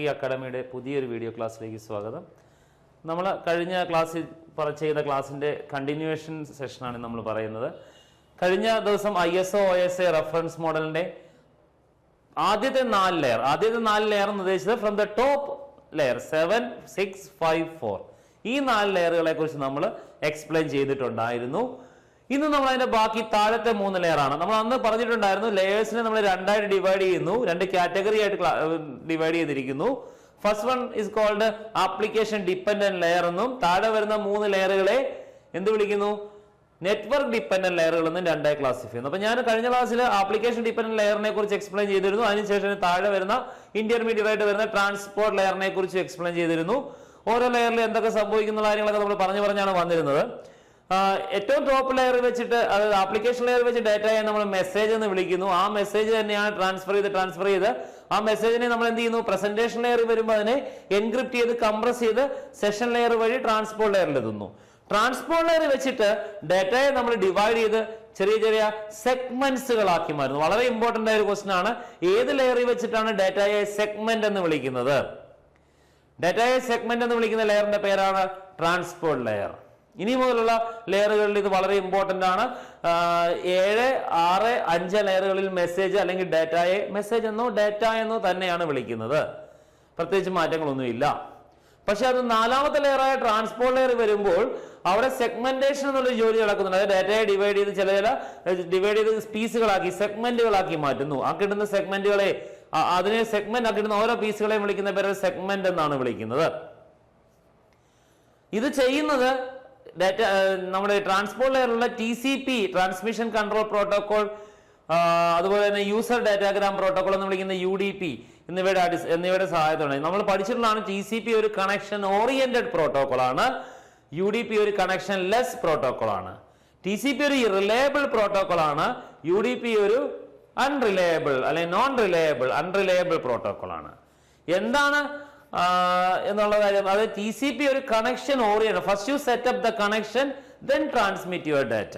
ഈ അക്കാഡമിയുടെ പുതിയൊരു വീഡിയോ ക്ലാസ്സിലേക്ക് സ്വാഗതം. നമ്മൾ കഴിഞ്ഞ ക്ലാസ്സിൽ ചെയ്ത ക്ലാസ്സിന്റെ കണ്ടിന്യൂവേഷൻ സെഷനാണ് നമ്മൾ പറയുന്നത്. കഴിഞ്ഞ ദിവസം I S O S A reference മോഡലിന്റെ ആദ്യത്തെ നാല് ലെയർ ആദ്യത്തെ നാല് ലെയർ എന്ന് ഉദ്ദേശിച്ചത് from the top layer seven six five four ഈ നാല് ലെയറുകളെ കുറിച്ച് നമ്മൾ എക്സ്പ്ലെയിൻ ചെയ്തിട്ടുണ്ടായിരുന്നു. ഇന്ന് നമ്മൾ അതിന്റെ ബാക്കി താഴത്തെ മൂന്ന് ലെയറാണ് നമ്മൾ അന്ന് പറഞ്ഞിട്ടുണ്ടായിരുന്നു ലെയേഴ്സിനെ നമ്മൾ രണ്ടായിട്ട് ഡിവൈഡ് ചെയ്യുന്നു. രണ്ട് കാറ്റഗറി ആയിട്ട് ഡിവൈഡ് ചെയ്തിരിക്കുന്നു. First one is called application dependent layer എന്നും താഴെ വരുന്ന മൂന്ന് ലെയറുകളെ എന്ത് വിളിക്കുന്നു? നെറ്റ്വർക്ക് ഡിപ്പെൻഡന്റ് ലെയറുകൾ എന്നും രണ്ടായി ക്ലാസിഫൈ ചെയ്യുന്നു. അപ്പൊ ഞാൻ കഴിഞ്ഞ ക്ലാസ്സിൽ ആപ്ലിക്കേഷൻ ഡിപ്പെൻഡന്റ് ലെയറിനെ കുറിച്ച് എക്സ്പ്ലെയിൻ ചെയ്തിരുന്നു. അതിനുശേഷം താഴെ വരുന്ന ഇന്റർമീഡിയറ്റ് ആയിട്ട് വരുന്ന ട്രാൻസ്പോർട്ട് ലെയറിനെ കുറിച്ച് എക്സ്പ്ലെയിൻ ചെയ്തിരുന്നു. ഓരോ ലെയറിൽ എന്തൊക്കെ സംഭവിക്കുന്ന കാര്യങ്ങളൊക്കെ നമ്മൾ പറഞ്ഞു പറഞ്ഞാണ് വന്നിരുന്നത്. ഏറ്റവും ടോപ്പ് ലെയർ വെച്ചിട്ട് അതായത് ആപ്ലിക്കേഷൻ ലെയർ വെച്ച് ഡാറ്റയെ നമ്മൾ മെസ്സേജ് എന്ന് വിളിക്കുന്നു. ആ മെസ്സേജ് തന്നെയാണ് ട്രാൻസ്ഫർ ചെയ്ത് ട്രാൻസ്ഫർ ചെയ്ത്. ആ മെസ്സേജിനെ നമ്മൾ എന്ത് ചെയ്യുന്നു? പ്രസന്റേഷൻ ലെയർ വരുമ്പോൾ അതിനെ എൻക്രിപ്റ്റ് ചെയ്ത് കംപ്രസ് ചെയ്ത് സെഷൻ ലെയർ വഴി ട്രാൻസ്പോർട്ട് ലെയറിൽ എത്തുന്നു. ട്രാൻസ്പോർട്ട് ലെയർ വെച്ചിട്ട് ഡേറ്റയെ നമ്മൾ ഡിവൈഡ് ചെയ്ത് ചെറിയ ചെറിയ സെഗ്മെന്റ്സുകളാക്കി മാറുന്നു വളരെ ഇമ്പോർട്ടന്റ് ആയ ഒരു ക്വസ്റ്റൻ ആണ്. ഏത് ലെയറിൽ വെച്ചിട്ടാണ് ഡേറ്റയെ സെഗ്മെന്റ് എന്ന് വിളിക്കുന്നത്? ഡേറ്റയെ സെഗ്മെന്റ് എന്ന് വിളിക്കുന്ന ലെയറിന്റെ പേരാണ് ട്രാൻസ്പോർട്ട് ലെയർ ഇനി മുതലുള്ള ലെയറുകളിൽ ഇത് വളരെ ഇമ്പോർട്ടന്റ് ആണ്. ഏഴ് ആറ് അഞ്ച് ലെയറുകളിൽ മെസ്സേജ് അല്ലെങ്കിൽ ഡാറ്റയെ മെസ്സേജ് എന്നോ ഡാറ്റ എന്നോ തന്നെയാണ് വിളിക്കുന്നത്. പ്രത്യേകിച്ച് മാറ്റങ്ങളൊന്നുമില്ല. പക്ഷെ അത് നാലാമത്തെ ലെയറായ ട്രാൻസ്പോർട്ട് ലെയർ വരുമ്പോൾ അവിടെ സെഗ്മെന്റേഷൻ എന്നുള്ള ജോലി നടക്കുന്നുണ്ട്. അതായത് ഡാറ്റയെ ഡിവൈഡ് ചെയ്ത് ചില ചില ഡിവൈഡ് ചെയ്ത് പീസുകളാക്കി സെഗ്മെന്റുകളാക്കി മാറ്റുന്നു. ആ കിട്ടുന്ന സെഗ്മെന്റുകളെ അതിനെ സെഗ്മെന്റ് ആ കിട്ടുന്ന ഓരോ പീസുകളെയും വിളിക്കുന്ന പേര് സെഗ്മെന്റ് എന്നാണ് വിളിക്കുന്നത്. ഇത് ചെയ്യുന്നത് ഡാറ്റ നമ്മുടെ transport ലെയറിലുള്ള T C P transmission control protocol അതുപോലെ തന്നെ യൂസർ ഡാറ്റാഗ്രാം പ്രോട്ടോകോൾ എന്ന് വിളിക്കുന്ന യു ഡി പി എന്നിവയുടെ അടി എന്നിവയുടെ സഹായത്തോടെ. നമ്മൾ പഠിച്ചിട്ടുള്ളതാണ് ടി സി പി ഒരു കണക്ഷൻ ഓറിയന്റഡ് പ്രോട്ടോകോൾ ആണ്. യു ഡി പി ഒരു കണക്ഷൻ ലെസ് പ്രോട്ടോകോൾ ആണ്. ടി സി പി ഒരു റിലയബിൾ പ്രോട്ടോകോൾ ആണ്. യു ഡി പി ഒരു അൺറിലയബിൾ അല്ലെങ്കിൽ നോൺ റിലയബിൾ അൺറിലയബിൾ പ്രോട്ടോകോൾ ആണ്. എന്താണ് എന്നുള്ള കാര്യം. അത് ടി സി പി ഒരു connection orient first you set up the connection then transmit your data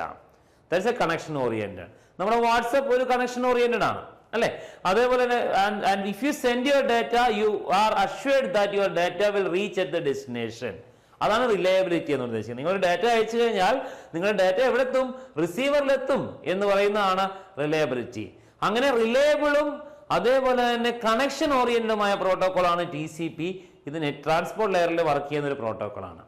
that's a connection oriented നമ്മുടെ വാട്സപ്പ് ഒരു കണക്ഷൻ ഓറിയന്റഡ് ആണ് അല്ലേ? അതേപോലെ തന്നെ and if you send your data you are assured that your data will reach at the destination അതാണ് reliability എന്ന് ഉദ്ദേശിക്കുന്നത്. നിങ്ങൾ ഡാറ്റ അയച്ചു കഴിഞ്ഞാൽ നിങ്ങളുടെ ഡാറ്റ എവിടെ എത്തും റിസീവറിലെത്തും എന്ന് പറയുന്നതാണ് റിലയബിലിറ്റി അങ്ങനെ റിലയബിളും അതേപോലെ തന്നെ കണക്ഷൻ ഓറിയന്റഡുമായ പ്രോട്ടോക്കോളാണ് ടി സി പി ഇത് നെറ്റ് ട്രാൻസ്പോർട്ട് ലെയറിൽ വർക്ക് ചെയ്യുന്ന ഒരു പ്രോട്ടോക്കോളാണ്.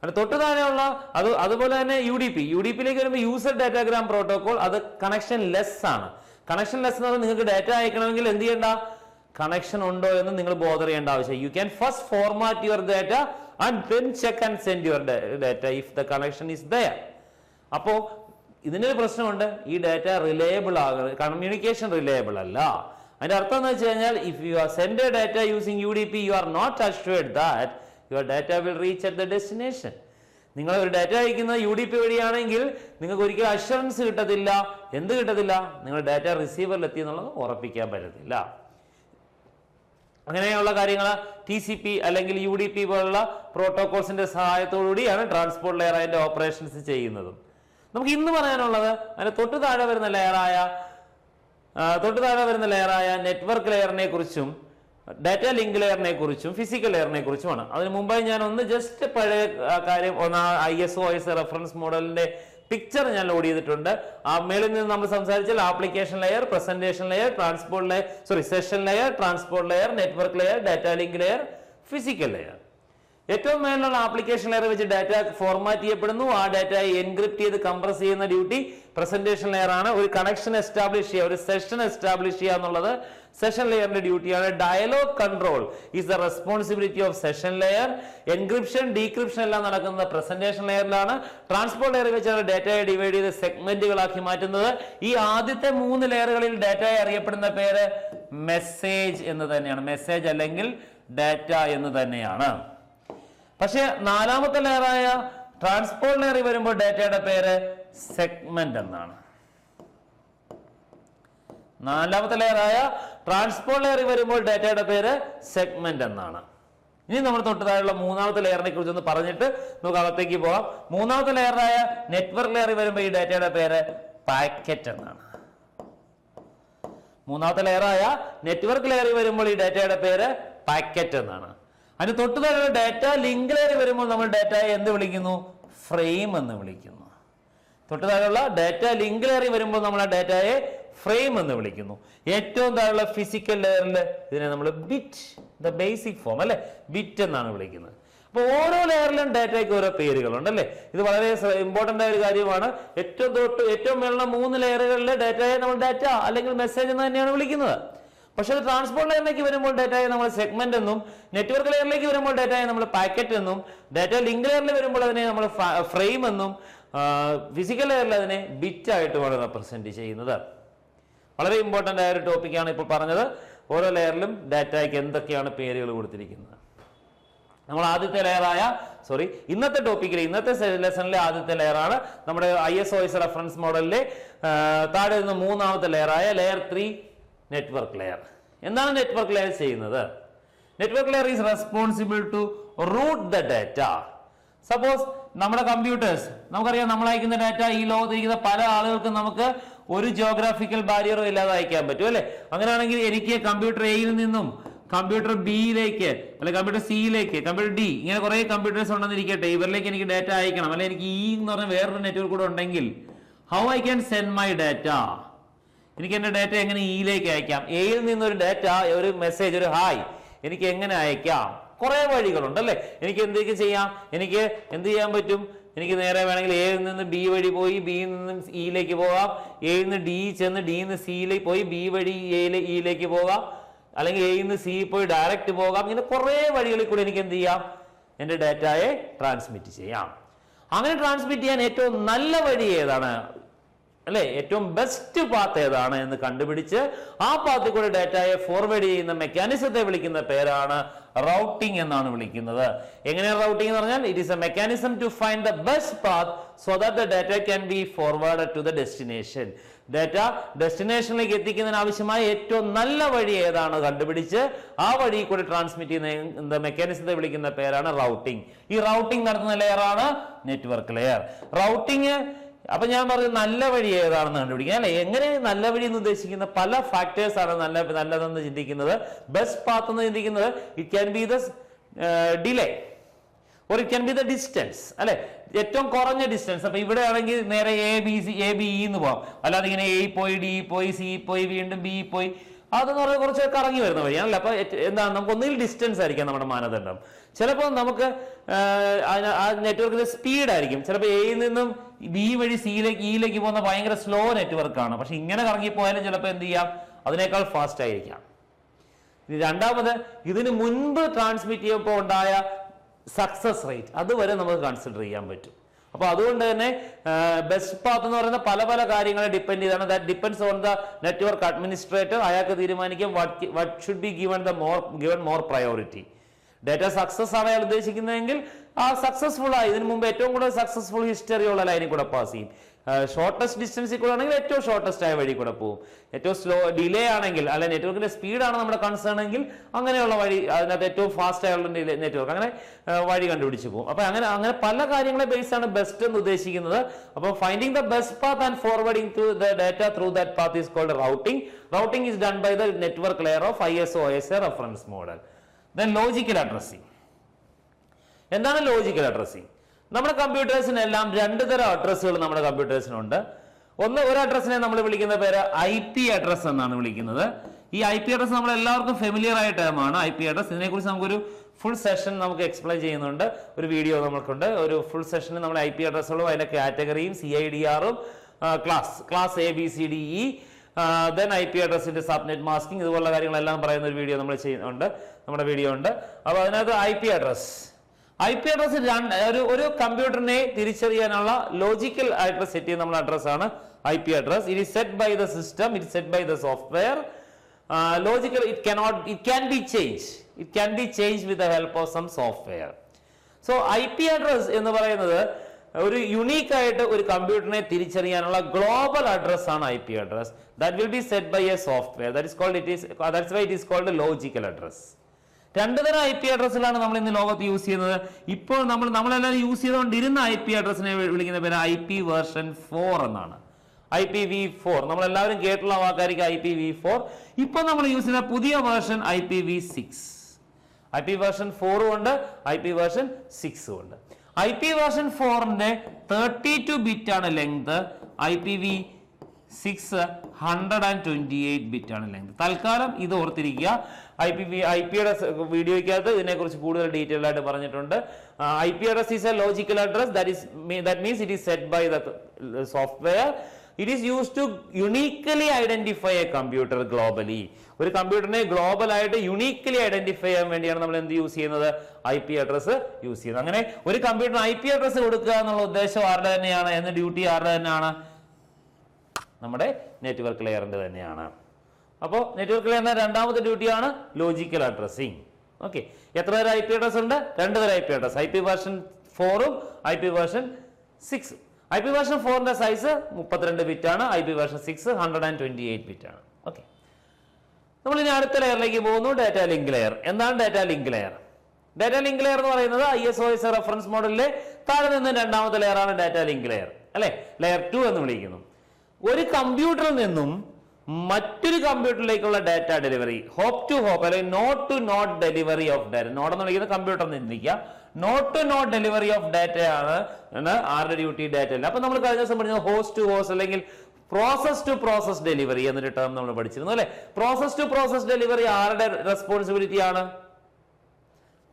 അതിന് തൊട്ട് താഴെയുള്ള അത് അതുപോലെ തന്നെ U D P U D പിയിലേക്ക് വരുമ്പോൾ യൂസർ ഡാറ്റാഗ്രാം പ്രോട്ടോകോൾ അത് കണക്ഷൻ ലെസ് ആണ്. കണക്ഷൻ ലെസ് എന്ന് പറഞ്ഞാൽ നിങ്ങൾക്ക് ഡാറ്റ അയക്കണമെങ്കിൽ എന്ത് ചെയ്യണ്ട? കണക്ഷൻ ഉണ്ടോ എന്ന് നിങ്ങൾ ബോധർ ചെയ്യേണ്ട ആവശ്യം you can first format your data and then check and send your data if the connection is there അപ്പോ ഇതിനൊരു പ്രശ്നമുണ്ട്. ഈ ഡാറ്റ റിലയബിൾ ആകുന്നത് കമ്മ്യൂണിക്കേഷൻ റിലയബിൾ അല്ല. അതിന്റെ അർത്ഥം എന്ന് വെച്ച് കഴിഞ്ഞാൽ if you are send a data using U D P you are not assured that your data will reach at the destination നിങ്ങൾ ഒരു ഡാറ്റ അയക്കുന്നത് യു ഡി പി വഴിയാണെങ്കിൽ നിങ്ങൾക്ക് ഒരിക്കലും അഷുറൻസ് കിട്ടത്തില്ല. എന്ത് കിട്ടത്തില്ല? നിങ്ങൾ ഡാറ്റ റിസീവറിൽ എത്തി എന്നുള്ളത് ഉറപ്പിക്കാൻ പറ്റത്തില്ല. അങ്ങനെയുള്ള കാര്യങ്ങൾ ടി സി പി അല്ലെങ്കിൽ യു ഡി പി പോലുള്ള പ്രോട്ടോകോൾസിന്റെ സഹായത്തോടുകൂടിയാണ് ട്രാൻസ്പോർട്ട് ലെയർ അതിന്റെ ഓപ്പറേഷൻസ് ചെയ്യുന്നതും. നമുക്ക് ഇന്ന് പറയാനുള്ളത് അതിന് തൊട്ട് താഴെ വരുന്ന ലെയറായ തൊട്ട് താഴെ വരുന്ന ലെയറായ നെറ്റ്വർക്ക് ലെയറിനെ കുറിച്ചും ഡാറ്റ ലിങ്ക് ലെയറിനെ കുറിച്ചും ഫിസിക്കൽ ലെയറിനെ കുറിച്ചുമാണ്. അതിന് മുമ്പായി ഞാൻ ഒന്ന് ജസ്റ്റ് പഴയ കാര്യം ഒന്ന് I S O S reference മോഡലിന്റെ പിക്ചർ ഞാൻ ലോഡ് ചെയ്തിട്ടുണ്ട്. ആ മേളിൽ നിന്ന് നമ്മൾ സംസാരിച്ചാൽ application layer presentation layer transport layer sorry session layer transport layer network layer data link layer physical layer ഏറ്റവും മേലുള്ള ആപ്ലിക്കേഷൻ ലെയർ വെച്ച് ഡാറ്റ ഫോർമാറ്റ് ചെയ്യപ്പെടുന്നു. ആ ഡാറ്റ എൻക്രിപ്റ്റ് ചെയ്ത് കംപ്രസ് ചെയ്യുന്ന ഡ്യൂട്ടി പ്രസന്റേഷൻ ലെയർ ആണ്. ഒരു കണക്ഷൻ എസ്റ്റാബ്ലിഷ് ചെയ്യുക ഒരു സെഷൻ എസ്റ്റാബ്ലിഷ് ചെയ്യുക എന്നുള്ളത് സെഷൻ ലെയറിന്റെ ഡ്യൂട്ടിയാണ് dialog control is the responsibility of session layer encryption decryption എല്ലാം നടക്കുന്നത് പ്രസന്റേഷൻ ലെയറിലാണ് ട്രാൻസ്പോർട്ട് ലെയർ വെച്ചാണ് ഡേറ്റയെ ഡിവൈഡ് ചെയ്ത് സെഗ്മെന്റുകളാക്കി മാറ്റുന്നത്. ഈ ആദ്യത്തെ മൂന്ന് ലെയറുകളിൽ ഡേറ്റയെ അറിയപ്പെടുന്ന പേര് മെസ്സേജ് എന്ന് തന്നെയാണ്. മെസ്സേജ് അല്ലെങ്കിൽ ഡാറ്റ എന്ന് തന്നെയാണ്. പക്ഷേ നാലാമത്തെ ലെയറായ ട്രാൻസ്പോർട്ട് ലെയറിൽ വരുമ്പോൾ ഡേറ്റയുടെ പേര് സെഗ്മെന്റ് എന്നാണ്. നാലാമത്തെ ലെയറായ ട്രാൻസ്പോർട്ട് ലെയറിൽ വരുമ്പോൾ ഡാറ്റയുടെ പേര് സെഗ്മെന്റ് എന്നാണ്. ഇനി നമ്മൾ തൊട്ട് താഴെയുള്ള മൂന്നാമത്തെ ലെയറിനെ കുറിച്ച് ഒന്ന് പറഞ്ഞിട്ട് നമുക്ക് അകത്തേക്ക് പോവാം. മൂന്നാമത്തെ ലെയറായ നെറ്റ്വർക്ക് ലെയറിൽ വരുമ്പോൾ ഈ ഡാറ്റയുടെ പേര് പാക്കറ്റ് എന്നാണ്. മൂന്നാമത്തെ ലെയറായ നെറ്റ്വർക്ക് ലെയറിൽ വരുമ്പോൾ ഈ ഡാറ്റയുടെ പേര് പാക്കറ്റ് എന്നാണ്. അതിന് തൊട്ട് ഡേറ്റ ഡാറ്റ ലിങ്ക് ലെയർ വരുമ്പോൾ നമ്മൾ ഡാറ്റയെ എന്ത് വിളിക്കുന്നു? ഫ്രെയിം എന്ന് വിളിക്കുന്നു. തൊട്ട് താഴെയുള്ള ഡാറ്റ ലിങ്ക് ലെയറിൽ വരുമ്പോൾ നമ്മൾ ആ ഡാറ്റയെ ഫ്രെയിം എന്ന് വിളിക്കുന്നു. ഏറ്റവും താഴെയുള്ള ഫിസിക്കൽ ലെയറിൽ ഇതിനെ നമ്മൾ ബിറ്റ് ദ ബേസിക് ഫോം അല്ലെ? ബിറ്റ് എന്നാണ് വിളിക്കുന്നത്. അപ്പോൾ ഓരോ ലെയറിലും ഡാറ്റയ്ക്ക് ഓരോ പേരുകളുണ്ട് അല്ലേ? ഇത് വളരെ ഇമ്പോർട്ടന്റ് ആയ ഒരു കാര്യമാണ്. ഏറ്റവും തൊട്ട് ഏറ്റവും മേലുള്ള മൂന്ന് ലെയറുകളിലെ ഡാറ്റയെ നമ്മൾ ഡാറ്റ അല്ലെങ്കിൽ മെസ്സേജ് എന്ന് തന്നെയാണ് വിളിക്കുന്നത്. പക്ഷേ അത് ട്രാൻസ്പോർട്ട് ലെയറിലേക്ക് വരുമ്പോൾ ഡാറ്റയെ നമ്മൾ സെഗ്മെന്റ് എന്നും നെറ്റ്വർക്ക് ലെയറിലേക്ക് വരുമ്പോൾ ഡാറ്റയെ നമ്മൾ പാക്കറ്റ് എന്നും ഡാറ്റ ലിങ്ക് ലെയറിൽ വരുമ്പോൾ അതിനെ നമ്മൾ ഫ്രെയിം എന്നും ഫിസിക്കൽ ലെയറിൽ അതിനെ ബിറ്റ് റെപ്രസെന്റ് ചെയ്യുന്നത്. വളരെ ഇമ്പോർട്ടന്റ് ആയ ഒരു ടോപ്പിക്കാണ് ഇപ്പോൾ പറഞ്ഞത്. ഓരോ ലെയറിലും ഡാറ്റയ്ക്ക് എന്തൊക്കെയാണ് പേരുകൾ കൊടുത്തിരിക്കുന്നത്. നമ്മൾ ആദ്യത്തെ ലെയറായ സോറി ഇന്നത്തെ ടോപ്പിക്കിൽ ഇന്നത്തെ ലെസണിലെ ആദ്യത്തെ ലെയറാണ് നമ്മുടെ I S O S reference മോഡലിലെ താഴെ നിന്ന് മൂന്നാമത്തെ ലെയറായ ലെയർ ത്രീ നെറ്റ്വർക്ക് ലെയർ എന്താണ് നെറ്റ്വർക്ക് ലെയർ ചെയ്യുന്നത്? Network layer is responsible to route the data suppose നമ്മുടെ കമ്പ്യൂട്ടേഴ്സ് നമുക്കറിയാം നമ്മൾ അയക്കുന്ന ഡാറ്റ ഈ ലോകത്തിരിക്കുന്ന പല ആളുകൾക്കും നമുക്ക് ഒരു ജോഗ്രാഫിക്കൽ ബാരിയറോ ഇല്ലാതെ അയക്കാൻ പറ്റും അല്ലെ? അങ്ങനെയാണെങ്കിൽ എനിക്ക് കമ്പ്യൂട്ടർ എയിൽ നിന്നും കമ്പ്യൂട്ടർ ബിയിലേക്ക് അല്ലെ കമ്പ്യൂട്ടർ സിയിലേക്ക് കമ്പ്യൂട്ടർ ഡി ഇങ്ങനെ കുറെ കമ്പ്യൂട്ടേഴ്സ് ഉണ്ടെന്നിരിക്കട്ടെ ഇവരിലേക്ക് എനിക്ക് ഡാറ്റ അയക്കണം. അല്ലെ എനിക്ക് ഈ എന്ന് പറഞ്ഞ വേറൊരു നെറ്റ്വർക്ക് കൂടെ ഉണ്ടെങ്കിൽ how I can send my data എനിക്ക് എന്റെ ഡാറ്റ എങ്ങനെ ഇയിലേക്ക് അയക്കാം? എയിൽ നിന്നൊരു ഡാറ്റ ഒരു മെസ്സേജ് ഒരു ഹായ് എനിക്ക് എങ്ങനെ അയക്കാം? കുറെ വഴികളുണ്ട് അല്ലേ? എനിക്ക് എന്തൊക്കെ ചെയ്യാം? എനിക്ക് എന്ത് ചെയ്യാൻ പറ്റും? എനിക്ക് നേരെ വേണമെങ്കിൽ എയിൽ നിന്ന് ബി വഴി പോയി ബിയിൽ നിന്ന് ഇയിലേക്ക് പോകാം. എയിൽ നിന്ന് ഡി ചെന്ന് ഡിയിൽ നിന്ന് സിയിലേക്ക് പോയി ബി വഴി എയിലെ ഇയിലേക്ക് പോകാം. അല്ലെങ്കിൽ എയിൽ നിന്ന് സി പോയി ഡയറക്റ്റ് പോകാം. ഇങ്ങനെ കുറേ വഴികളിൽ കൂടി എനിക്ക് എന്ത് ചെയ്യാം? എന്റെ ഡാറ്റയെ ട്രാൻസ്മിറ്റ് ചെയ്യാം. അങ്ങനെ ട്രാൻസ്മിറ്റ് ചെയ്യാൻ ഏറ്റവും നല്ല വഴി ഏതാണ്? അല്ലെ? ഏറ്റവും ബെസ്റ്റ് പാത്ത് ഏതാണ് എന്ന് കണ്ടുപിടിച്ച് ആ പാത്തിൽ കൂടെ ഡാറ്റയെ ഫോർവേഡ് ചെയ്യുന്ന മെക്കാനിസത്തെ വിളിക്കുന്ന പേരാണ് റൗട്ടിംഗ് എന്നാണ് വിളിക്കുന്നത്. എങ്ങനെയാണ് റൗട്ടിംഗ് എന്ന് പറഞ്ഞാൽ it is a mechanism to find the best path so that the data can be forward to the destination data ഡെസ്റ്റിനേഷനിലേക്ക് എത്തിക്കുന്നതിന് ആവശ്യമായ ഏറ്റവും നല്ല വഴി ഏതാണ് കണ്ടുപിടിച്ച് ആ വഴി കൂടി ട്രാൻസ്മിറ്റ് ചെയ്യുന്ന മെക്കാനിസത്തെ വിളിക്കുന്ന പേരാണ് റൗട്ടിംഗ് ഈ റൗട്ടിംഗ് നടത്തുന്ന ലെയറാണ് നെറ്റ്വർക്ക് ലെയർ റൗട്ടിംഗ് അപ്പൊ ഞാൻ പറഞ്ഞു നല്ല വഴി ഏതാണെന്ന് കണ്ടുപിടിക്കുക അല്ലെ എങ്ങനെ നല്ല വഴി എന്ന് ഉദ്ദേശിക്കുന്ന പല ഫാക്ടേഴ്സ് ആണ് നല്ല നല്ലതെന്ന് ചിന്തിക്കുന്നത്. ബെസ്റ്റ് പാത്ത് എന്ന് ചിന്തിക്കുന്നത് it can be the delay or it can be the distance അല്ലെ ഏറ്റവും കുറഞ്ഞ ഡിസ്റ്റൻസ് അപ്പൊ ഇവിടെ ആണെങ്കിൽ നേരെ A B C A B E എന്ന് പോവാം. അല്ലാതെ ഇങ്ങനെ എ പോയി ഡി പോയി സി പോയി വീണ്ടും ബി പോയി. അതെന്ന് പറഞ്ഞാൽ കുറച്ച് കറങ്ങി വരുന്ന വഴിയാണല്ലോ അപ്പൊ ഏറ്റ- എന്താണ് നമുക്ക് ഒന്നിൽ ഡിസ്റ്റൻസ് ആയിരിക്കാം നമ്മുടെ മാനദണ്ഡം. ചിലപ്പോൾ നമുക്ക് ആ നെറ്റ്വർക്കിന്റെ സ്പീഡ് ആയിരിക്കും. ചിലപ്പോൾ എയിൽ നിന്നും ബി വഴി സിയിലേക്ക് ഇയിലേക്ക് പോകുന്ന ഭയങ്കര സ്ലോ നെറ്റ്വർക്ക് ആണ്. പക്ഷെ ഇങ്ങനെ കറങ്ങി പോയാലും ചിലപ്പോൾ എന്ത് ചെയ്യാം? അതിനേക്കാൾ ഫാസ്റ്റ് ആയിരിക്കാം. ഇനി രണ്ടാമത് ഇതിന് മുൻപ് ട്രാൻസ്മിറ്റ് ചെയ്യുമ്പോൾ ഉണ്ടായ സക്സസ് റേറ്റ് അതുവരെ നമുക്ക് കൺസിഡർ ചെയ്യാൻ പറ്റും. അപ്പൊ അതുകൊണ്ട് തന്നെ ബെസ്റ്റ് പാത്ത് എന്ന് പറയുന്ന പല പല കാര്യങ്ങളെ ഡിപ്പെൻഡ് ചെയ്താണ്. That depends on the network administrator അയാൾക്ക് തീരുമാനിക്കും what what should be given the more given more priority data success ആണ് അയാൾ ഉദ്ദേശിക്കുന്നതെങ്കിൽ ആ സക്സസ്ഫുൾ ആയി ഇതിനു മുമ്പ് ഏറ്റവും കൂടുതൽ സക്സസ്ഫുൾ ഹിസ്റ്ററി ഉള്ള ലൈനിൽ കൂടെ പാസ് ചെയ്യും. ഷോർട്ടസ്റ്റ് ഡിസ്റ്റൻസിൽ കൂടെ ആണെങ്കിൽ ഏറ്റവും ഷോർട്ടസ്റ്റ് ആയ വഴി കൂടെ പോകും. ഏറ്റവും സ്ലോ ഡിലേ ആണെങ്കിൽ അല്ലെ നെറ്റ്വർക്കിന്റെ സ്പീഡാണ് നമ്മുടെ കൺസേൺ എങ്കിൽ അങ്ങനെയുള്ള വഴി അതിനകത്ത് ഏറ്റവും ഫാസ്റ്റ് ആയുള്ള നെറ്റ്വർക്ക് അങ്ങനെ വഴി കണ്ടുപിടിച്ച് പോകും. അപ്പൊ അങ്ങനെ അങ്ങനെ പല കാര്യങ്ങളെ ബേസ് ആണ് ബെസ്റ്റ് എന്ന് ഉദ്ദേശിക്കുന്നത്. അപ്പോൾ finding the best path and forwarding to the data through that path is called routing routing is done by the network layer of I S O S A reference model then logical addressing എന്താണ് logical addressing നമ്മുടെ കമ്പ്യൂട്ടേഴ്സിനെല്ലാം രണ്ട് തരം അഡ്രസ്സുകൾ നമ്മുടെ കമ്പ്യൂട്ടേഴ്സിനുണ്ട്. ഒന്ന് ഒരു അഡ്രസ്സിനെ നമ്മൾ വിളിക്കുന്ന പേര് ഐ പി അഡ്രസ് എന്നാണ് വിളിക്കുന്നത്. ഈ ഐ പി അഡ്രസ് നമ്മൾ എല്ലാവർക്കും ഫെമിലിയർ ആയ ടേമാണ് ഐ പി അഡ്രസ് ഇതിനെക്കുറിച്ച് നമുക്കൊരു ഫുൾ സെഷൻ നമുക്ക് എക്സ്പ്ലെയിൻ ചെയ്യുന്നുണ്ട്. ഒരു വീഡിയോ നമുക്കുണ്ട് ഒരു ഫുൾ സെഷനിൽ നമ്മൾ ഐ പി അഡ്രസ്സുകളും അതിന്റെ കാറ്റഗറിയും സി ഐ ഡി ആറും class class A B C D E then I P അഡ്രസ്സിന്റെ subnet masking ഇതുപോലുള്ള കാര്യങ്ങളെല്ലാം പറയുന്ന ഒരു വീഡിയോ നമ്മൾ ചെയ്യുന്നുണ്ട്. നമ്മുടെ വീഡിയോ ഉണ്ട്. അപ്പോൾ അതിനകത്ത് I P address I P address ഒരു ഒരു കമ്പ്യൂട്ടറിനെ തിരിച്ചറിയാനുള്ള ലോജിക്കൽ അഡ്രസ് സെറ്റ് ചെയ്യുന്ന നമ്മൾ അഡ്രസ് ആണ് I P address it set by the system it set by the software logical it cannot it can be change it can be change with the help of some software so I P address എന്ന് പറയുന്നത് ഒരു unique ആയിട്ട് ഒരു കമ്പ്യൂട്ടറിനെ തിരിച്ചറിയാനുള്ള global address ആണ് I P address that will be set by a software that is called it is that's why it is called logical address രണ്ട് തരം ഐ പി അഡ്രസ്സിലാണ് നമ്മൾ ഇന്ന് ലോകത്ത് യൂസ് ചെയ്യുന്നത് ഇപ്പോൾ നമ്മൾ നമ്മളെല്ലാവരും യൂസ് ചെയ്തുകൊണ്ടിരുന്ന ഐ പി അഡ്രസ്സിനെ വിളിക്കുന്ന പേര് ഐ പി വേർഷൻ ഫോർ എന്നാണ് ഐ പി വി ഫോർ നമ്മൾ എല്ലാവരും കേട്ടുള്ള വാക്കായിരിക്കും ഐ പി വി ഫോർ ഇപ്പൊ നമ്മൾ യൂസ് ചെയ്യുന്ന പുതിയ version I P V six I P version ഫോറും ഉണ്ട് ഐ പി വേർഷൻ സിക്സും ഉണ്ട് ഐ പി വേർഷൻ ഫോറിന്റെ തേർട്ടി ടു ബിറ്റ് ആണ് length I P V six hundred and twenty eight bit ആണ് ലെങ്ത് തൽക്കാലം ഇത് ഓർത്തിരിക്കുക. I P V I P address വീഡിയോയ്ക്കകത്ത് ഇതിനെക്കുറിച്ച് കൂടുതൽ ഡീറ്റെയിൽ ആയിട്ട് പറഞ്ഞിട്ടുണ്ട്. I P address is a logical address that means it is set by the software it is use to uniquely identify a computer globally ഒരു കമ്പ്യൂട്ടറിനെ global ആയിട്ട് uniquely identify ചെയ്യാൻ വേണ്ടിയാണ് നമ്മൾ എന്ത് യൂസ് ചെയ്യുന്നത്? ഐ പി അഡ്രസ് യൂസ് ചെയ്യുന്നത്. അങ്ങനെ ഒരു കമ്പ്യൂട്ടറിന് ഐ പി അഡ്രസ് കൊടുക്കുക എന്നുള്ള ഉദ്ദേശം ആരുടെ തന്നെയാണ്? എന്ന ഡ്യൂട്ടി ആരുടെ തന്നെയാണ്? നമ്മുടെ നെറ്റ്വർക്ക് ലെയറിന്റെ തന്നെയാണ്. അപ്പോൾ നെറ്റ്വർക്ക് ലെയറിന്റെ രണ്ടാമത്തെ ഡ്യൂട്ടിയാണ് ലോജിക്കൽ അഡ്രസ്സിങ് ഓക്കെ എത്ര തരം ഐ പി അഡ്രസ് ഉണ്ട്? രണ്ട് തരം I P address I P version ഫോറും I P version six I P version ഫോറിന്റെ സൈസ് മുപ്പത്തിരണ്ട് ബിറ്റ് ആണ്. I P version six hundred and twenty eight bit ആണ്. ഓക്കെ നമ്മൾ ഇനി അടുത്ത ലെയറിലേക്ക് പോകുന്നു. ഡാറ്റ ലിങ്ക് ലെയർ എന്താണ് data link layer data link layer എന്ന് പറയുന്നത് I S O S reference മോഡലിലെ താഴെ നിന്ന് രണ്ടാമത്തെ ലെയറാണ് ഡാറ്റ ലിങ്ക് ലെയർ അല്ലെ? ലെയർ ടു എന്ന് വിളിക്കുന്നു. ഒരു കമ്പ്യൂട്ടറിൽ നിന്നും മറ്റൊരു കമ്പ്യൂട്ടറിലേക്കുള്ള data delivery hop to hop അല്ലെങ്കിൽ node to node delivery of data node എന്ന് വിളിക്കുന്നത് കമ്പ്യൂട്ടർ ചിന്തിക്കുക. Node to node delivery of ഡാറ്റയാണ് ആരുടെ ഡ്യൂട്ടി ഡാറ്റ അല്ല. അപ്പൊ നമ്മൾ കഴിഞ്ഞ ദിവസം പറഞ്ഞത് ഹോസ്റ്റ് ടു ഹോസ്റ്റ് അല്ലെങ്കിൽ പ്രോസസ് ടു പ്രോസസ് ഡെലിവറി എന്നൊരു ടേം നമ്മൾ പഠിച്ചിരുന്നു അല്ലെ? പ്രോസസ് ടു പ്രോസസ് ഡെലിവറി ആരുടെ റെസ്പോൺസിബിലിറ്റി ആണ്?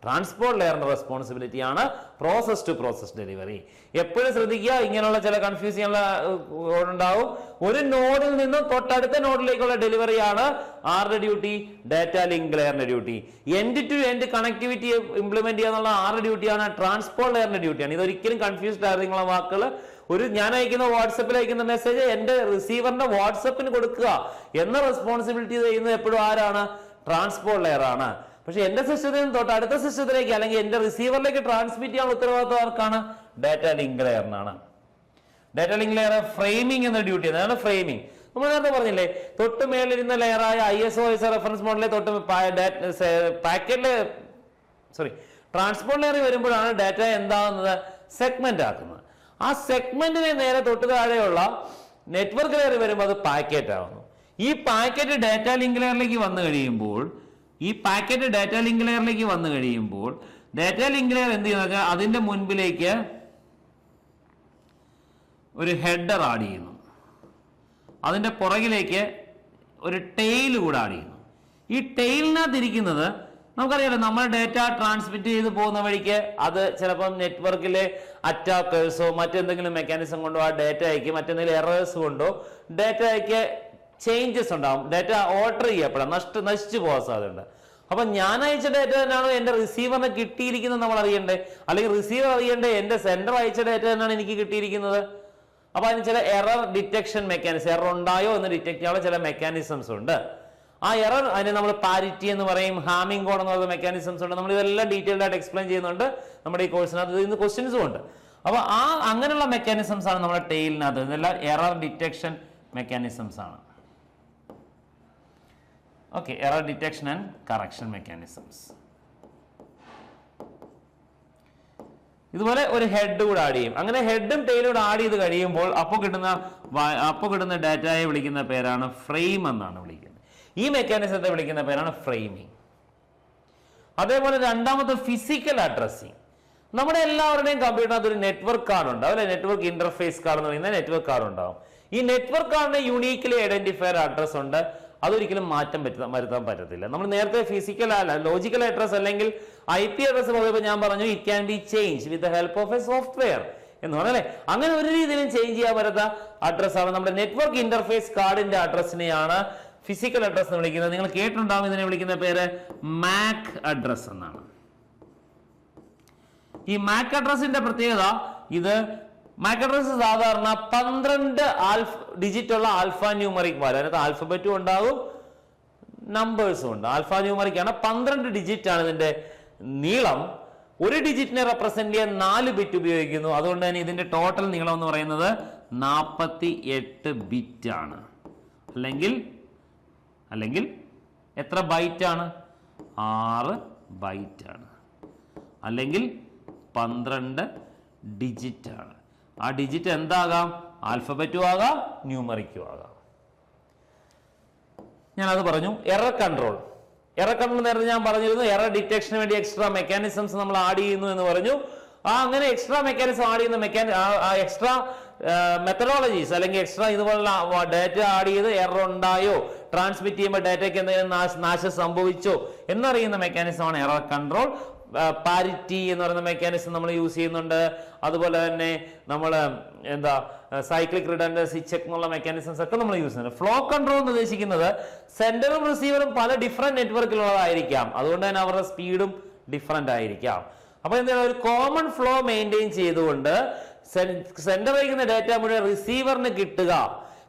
ട്രാൻസ്പോർട്ട് ലെയറിന്റെ റെസ്പോൺസിബിലിറ്റി ആണ് പ്രോസസ് ടു പ്രോസസ് ഡെലിവറി എപ്പോഴും ശ്രദ്ധിക്കുക ഇങ്ങനെയുള്ള ചില കൺഫ്യൂസ് ചെയ്യാനുള്ള ഉണ്ടാവും. ഒരു നോഡിൽ നിന്നും തൊട്ടടുത്ത നോഡിലേക്കുള്ള ഡെലിവറി ആണ് ആരുടെ duty data link ലെയറിന്റെ duty end to end connectivity implement ചെയ്യാന്നുള്ള ആരുടെ ഡ്യൂട്ടിയാണ് ട്രാൻസ്പോർട്ട് ലെയറിന്റെ ഡ്യൂട്ടിയാണ് ഇതൊരിക്കലും കൺഫ്യൂസ്ഡ് ആയിരുന്നു നിങ്ങളുടെ വാക്കുകൾ ഒരു ഞാൻ അയക്കുന്ന വാട്സപ്പിൽ അയക്കുന്ന മെസ്സേജ് എന്റെ റിസീവറിന്റെ വാട്സപ്പിന് കൊടുക്കുക എന്ന റെസ്പോൺസിബിലിറ്റി ചെയ്യുന്നത് എപ്പോഴും ആരാണ്? ട്രാൻസ്പോർട്ട് ലെയർ ആണ്. പക്ഷെ എന്റെ സിസ്റ്റത്തിൽ നിന്ന് തൊട്ട് അടുത്ത സിസ്റ്റത്തിലേക്ക് അല്ലെങ്കിൽ എന്റെ റിസീവറിലേക്ക് ട്രാൻസ്മിറ്റ് ചെയ്യാൻ ഉത്തരവാദിത്വം ആർക്കാണ്? ഡാറ്റ ലിങ്ക് ലെയറിനാണ് ഡാറ്റ ലിങ്ക് ലെയർ ഫ്രെയിമിംഗ് എന്ന ഡ്യൂട്ടി അതാണ് ഫ്രെയിമിംഗ് നമ്മൾ നേരത്തെ പറഞ്ഞില്ലേ തൊട്ട് മേലിരുന്ന ലെയറായ I S O S reference മോഡലിലെ തൊട്ട് പാക്കറ്റിലെ സോറി ട്രാൻസ്പോർട്ട് ലെയർ വരുമ്പോഴാണ് ഡാറ്റ എന്താകുന്നത് സെഗ്മെന്റ് ആക്കുന്നത്. ആ സെഗ്മെന്റിനെ നേരെ തൊട്ട് താഴെയുള്ള നെറ്റ്വർക്ക് ലെയർ വരുമ്പോൾ അത് പാക്കറ്റ് ആവുന്നു. ഈ പാക്കറ്റ് ഡാറ്റ ലിങ്ക് ലെയറിലേക്ക് വന്നു കഴിയുമ്പോൾ ഈ പാക്കറ്റ് ഡാറ്റ ലിങ്ക് ലെയറിലേക്ക് വന്നു കഴിയുമ്പോൾ ഡാറ്റ ലിങ്ക് ലെയർ എന്ത് ചെയ്യുന്ന വെച്ചാൽ അതിന്റെ മുൻപിലേക്ക് ഒരു ഹെഡർ ആഡ് ചെയ്യുന്നു. അതിന്റെ പുറകിലേക്ക് ഒരു ടെയിൽ കൂടെ ആഡ് ചെയ്യുന്നു. ഈ ടെയിലിനകത്ത് ഇരിക്കുന്നത് നമുക്കറിയാലോ നമ്മൾ ഡേറ്റ ട്രാൻസ്മിറ്റ് ചെയ്ത് പോകുന്ന വഴിക്ക് അത് ചിലപ്പം നെറ്റ്വർക്കിലെ അറ്റാക്കേഴ്സോ മറ്റെന്തെങ്കിലും മെക്കാനിസം കൊണ്ടോ ആ ഡേറ്റ അയക്കി മറ്റെന്തെങ്കിലും എറേഴ്സ് കൊണ്ടോ ഡേറ്റയ്ക്ക് ചേഞ്ചസ് ഉണ്ടാവും. ഡേറ്റ ഓർഡർ ചെയ്യപ്പെടാം. നഷ്ട നശിച്ചു പോകാൻ സാധ്യതയുണ്ട്. അപ്പൊ ഞാൻ അയച്ച ഡേറ്റ തന്നെയാണോ എന്റെ റിസീവറിന് കിട്ടിയിരിക്കുന്നത് നമ്മൾ അറിയണ്ടേ? അല്ലെങ്കിൽ റിസീവർ അറിയണ്ടേ? എന്റെ സെന്റർ അയച്ച ഡേറ്റ തന്നെയാണ് എനിക്ക് കിട്ടിയിരിക്കുന്നത്? അപ്പൊ അതിന് ചില എറർ ഡിറ്റക്ഷൻ മെക്കാനിസം എറർ ഉണ്ടായോ എന്ന് ഡിറ്റക്ട് ചെയ്യാനുള്ള ചില മെക്കാനിസംസ് ഉണ്ട്. ആ എറർ അതിനെ നമ്മൾ പാരിറ്റി എന്ന് പറയും ഹാമിംഗ് എന്ന് പറയുന്ന മെക്കാനിസംസ് ഉണ്ട്. നമ്മൾ ഇതെല്ലാം ഡീറ്റെയിൽഡ് ആയിട്ട് എക്സ്പ്ലെയിൻ ചെയ്യുന്നുണ്ട്. നമ്മുടെ ഈ കോഴ്സിനകത്ത് ഇന്ന് ക്വസ്റ്റ്യൻസും ഉണ്ട്. അപ്പൊ ആ അങ്ങനെയുള്ള മെക്കാനിസംസ് ആണ് നമ്മുടെ ടെയിലിനകത്ത് ഇതെല്ലാം എറർ ഡിറ്റക്ഷൻ മെക്കാനിസംസ് ആണ്. Okay error detection and correction mechanisms ഇതുപോലെ ഒരു ഹെഡ് കൂടെ ആഡ് ചെയ്യും. അങ്ങനെ ഹെഡും ടെയിലും കൂടെ ആഡ് ചെയ്ത് കഴിയുമ്പോൾ അപ്പോൾ കിട്ടുന്ന അപ്പോൾ കിട്ടുന്ന ഡാറ്റയെ വിളിക്കുന്ന പേരാണ് ഫ്രെയിം എന്നാണ് വിളിക്കുന്നത്. ഈ മെക്കാനിസത്തെ വിളിക്കുന്ന പേരാണ് ഫ്രെയിമിങ് അതേപോലെ രണ്ടാമത്തെ ഫിസിക്കൽ അഡ്രസ്സിങ് നമ്മുടെ എല്ലാവരുടെയും കമ്പ്യൂട്ടറിനകത്ത് ഒരു നെറ്റ്വർക്ക് കാർഡ് ഉണ്ടാവും അല്ലെ നെറ്റ്വർക്ക് ഇന്റർഫേസ് കാർഡ് എന്ന് പറയുന്ന നെറ്റ്വർക്ക് കാർഡ് ഉണ്ടാവും. ഈ നെറ്റ്വർക്ക് കാർഡിന് യുണീക്കലി ഐഡന്റിഫയർ അഡ്രസ് ഉണ്ട്. അതൊരിക്കലും മാറ്റം പറ്റ വരുത്താൻ പറ്റത്തില്ല. നമ്മൾ നേരത്തെ ഫിസിക്കൽ അല്ല ലോജിക്കൽ അഡ്രസ് അല്ലെങ്കിൽ ഐ പി അഡ്രസ് പറയുമ്പോൾ ഞാൻ പറഞ്ഞു it can be change with the help of a software എന്ന് പറഞ്ഞല്ലേ? അങ്ങനെ ഒരു രീതിയിലും ചേഞ്ച് ചെയ്യാൻ പറ്റാത്ത അഡ്രസ്സാണ് നമ്മുടെ നെറ്റ്വർക്ക് ഇന്റർഫേസ് കാർഡിന്റെ അഡ്രസ്സിനെയാണ് ഫിസിക്കൽ അഡ്രസ് എന്ന് വിളിക്കുന്നത്. നിങ്ങൾ കേട്ടിട്ടുണ്ടാവും ഇതിനെ വിളിക്കുന്ന പേര് മാക് അഡ്രസ് എന്നാണ്. ഈ മാക് അഡ്രസ്സിന്റെ പ്രത്യേകത ഇത് മാക് അഡ്രസ് സാധാരണ പന്ത്രണ്ട് ആൽഫ് ഡിജിറ്റ് ഉള്ള ആൽഫ ന്യൂമറിക് വാല്യൂ അതിനകത്ത് ആൽഫബറ്റും ഉണ്ടാകും നമ്പേഴ്സും ഉണ്ട്. ആൽഫ ന്യൂമറിക് ആണ് പന്ത്രണ്ട് ഡിജിറ്റ് ആണ് ഇതിന്റെ നീളം. ഒരു ഡിജിറ്റിനെ റെപ്രസെന്റ് ചെയ്യാൻ നാല് ബിറ്റ് ഉപയോഗിക്കുന്നു. അതുകൊണ്ട് തന്നെ ഇതിന്റെ ടോട്ടൽ നീളം എന്ന് പറയുന്നത് നാൽപ്പത്തി എട്ട് ബിറ്റ് ആണ് അല്ലെങ്കിൽ അല്ലെങ്കിൽ എത്ര ബൈറ്റ് ആണ് ആറ് ബൈറ്റ് ആണ് അല്ലെങ്കിൽ പന്ത്രണ്ട് ഡിജിറ്റ് ആണ് ആ ഡിജിറ്റ് എന്താകാം? ആൽഫബറ്റും ആകാം ന്യൂമറിക്കും ആകാം. ഞാനത് പറഞ്ഞു എറർ കൺട്രോൾ എറർ കൺട്രോൾ നേരത്തെ ഞാൻ പറഞ്ഞിരുന്നു എറർ ഡിറ്റക്ഷന് വേണ്ടി എക്സ്ട്രാ മെക്കാനിസംസ് നമ്മൾ ആഡ് ചെയ്യുന്നു എന്ന് പറഞ്ഞു. ആ അങ്ങനെ എക്സ്ട്രാ മെക്കാനിസം ആഡ് ചെയ്യുന്ന മെക്കാനി എക്സ്ട്രാ മെത്തഡോളജീസ് അല്ലെങ്കിൽ എക്സ്ട്രാ ഇതുപോലുള്ള ഡാറ്റ ആഡ് ചെയ്ത് എറർ ഉണ്ടായോ ട്രാൻസ്മിറ്റ് ചെയ്യുമ്പോൾ ഡാറ്റയ്ക്ക് എന്തെങ്കിലും നാശം സംഭവിച്ചോ എന്നറിയുന്ന മെക്കാനിസമാണ് എറർ കൺട്രോൾ പാരിറ്റി എന്ന് പറയുന്ന മെക്കാനിസം നമ്മൾ യൂസ് ചെയ്യുന്നുണ്ട്. അതുപോലെ തന്നെ നമ്മൾ എന്താ സൈക്ലിക് റിഡൻഡൻസി ചെക്ക് എന്നുള്ള മെക്കാനിസംസ് ഒക്കെ നമ്മൾ യൂസ് ചെയ്യുന്നത് ഫ്ലോ കൺട്രോൾ എന്ന് ഉദ്ദേശിക്കുന്നത് സെന്ററും റിസീവറും പല ഡിഫറെന്റ് നെറ്റ്വർക്കിലുള്ളതായിരിക്കാം അതുകൊണ്ട് തന്നെ അവരുടെ സ്പീഡും ഡിഫറെന്റ് ആയിരിക്കാം. അപ്പൊ എന്താണ് ഒരു കോമൺ ഫ്ലോ മെയിന്റെയിൻ ചെയ്തുകൊണ്ട് സെന്റർ അയക്കുന്ന ഡേറ്റ മുഴുവൻ റിസീവറിന് കിട്ടുക.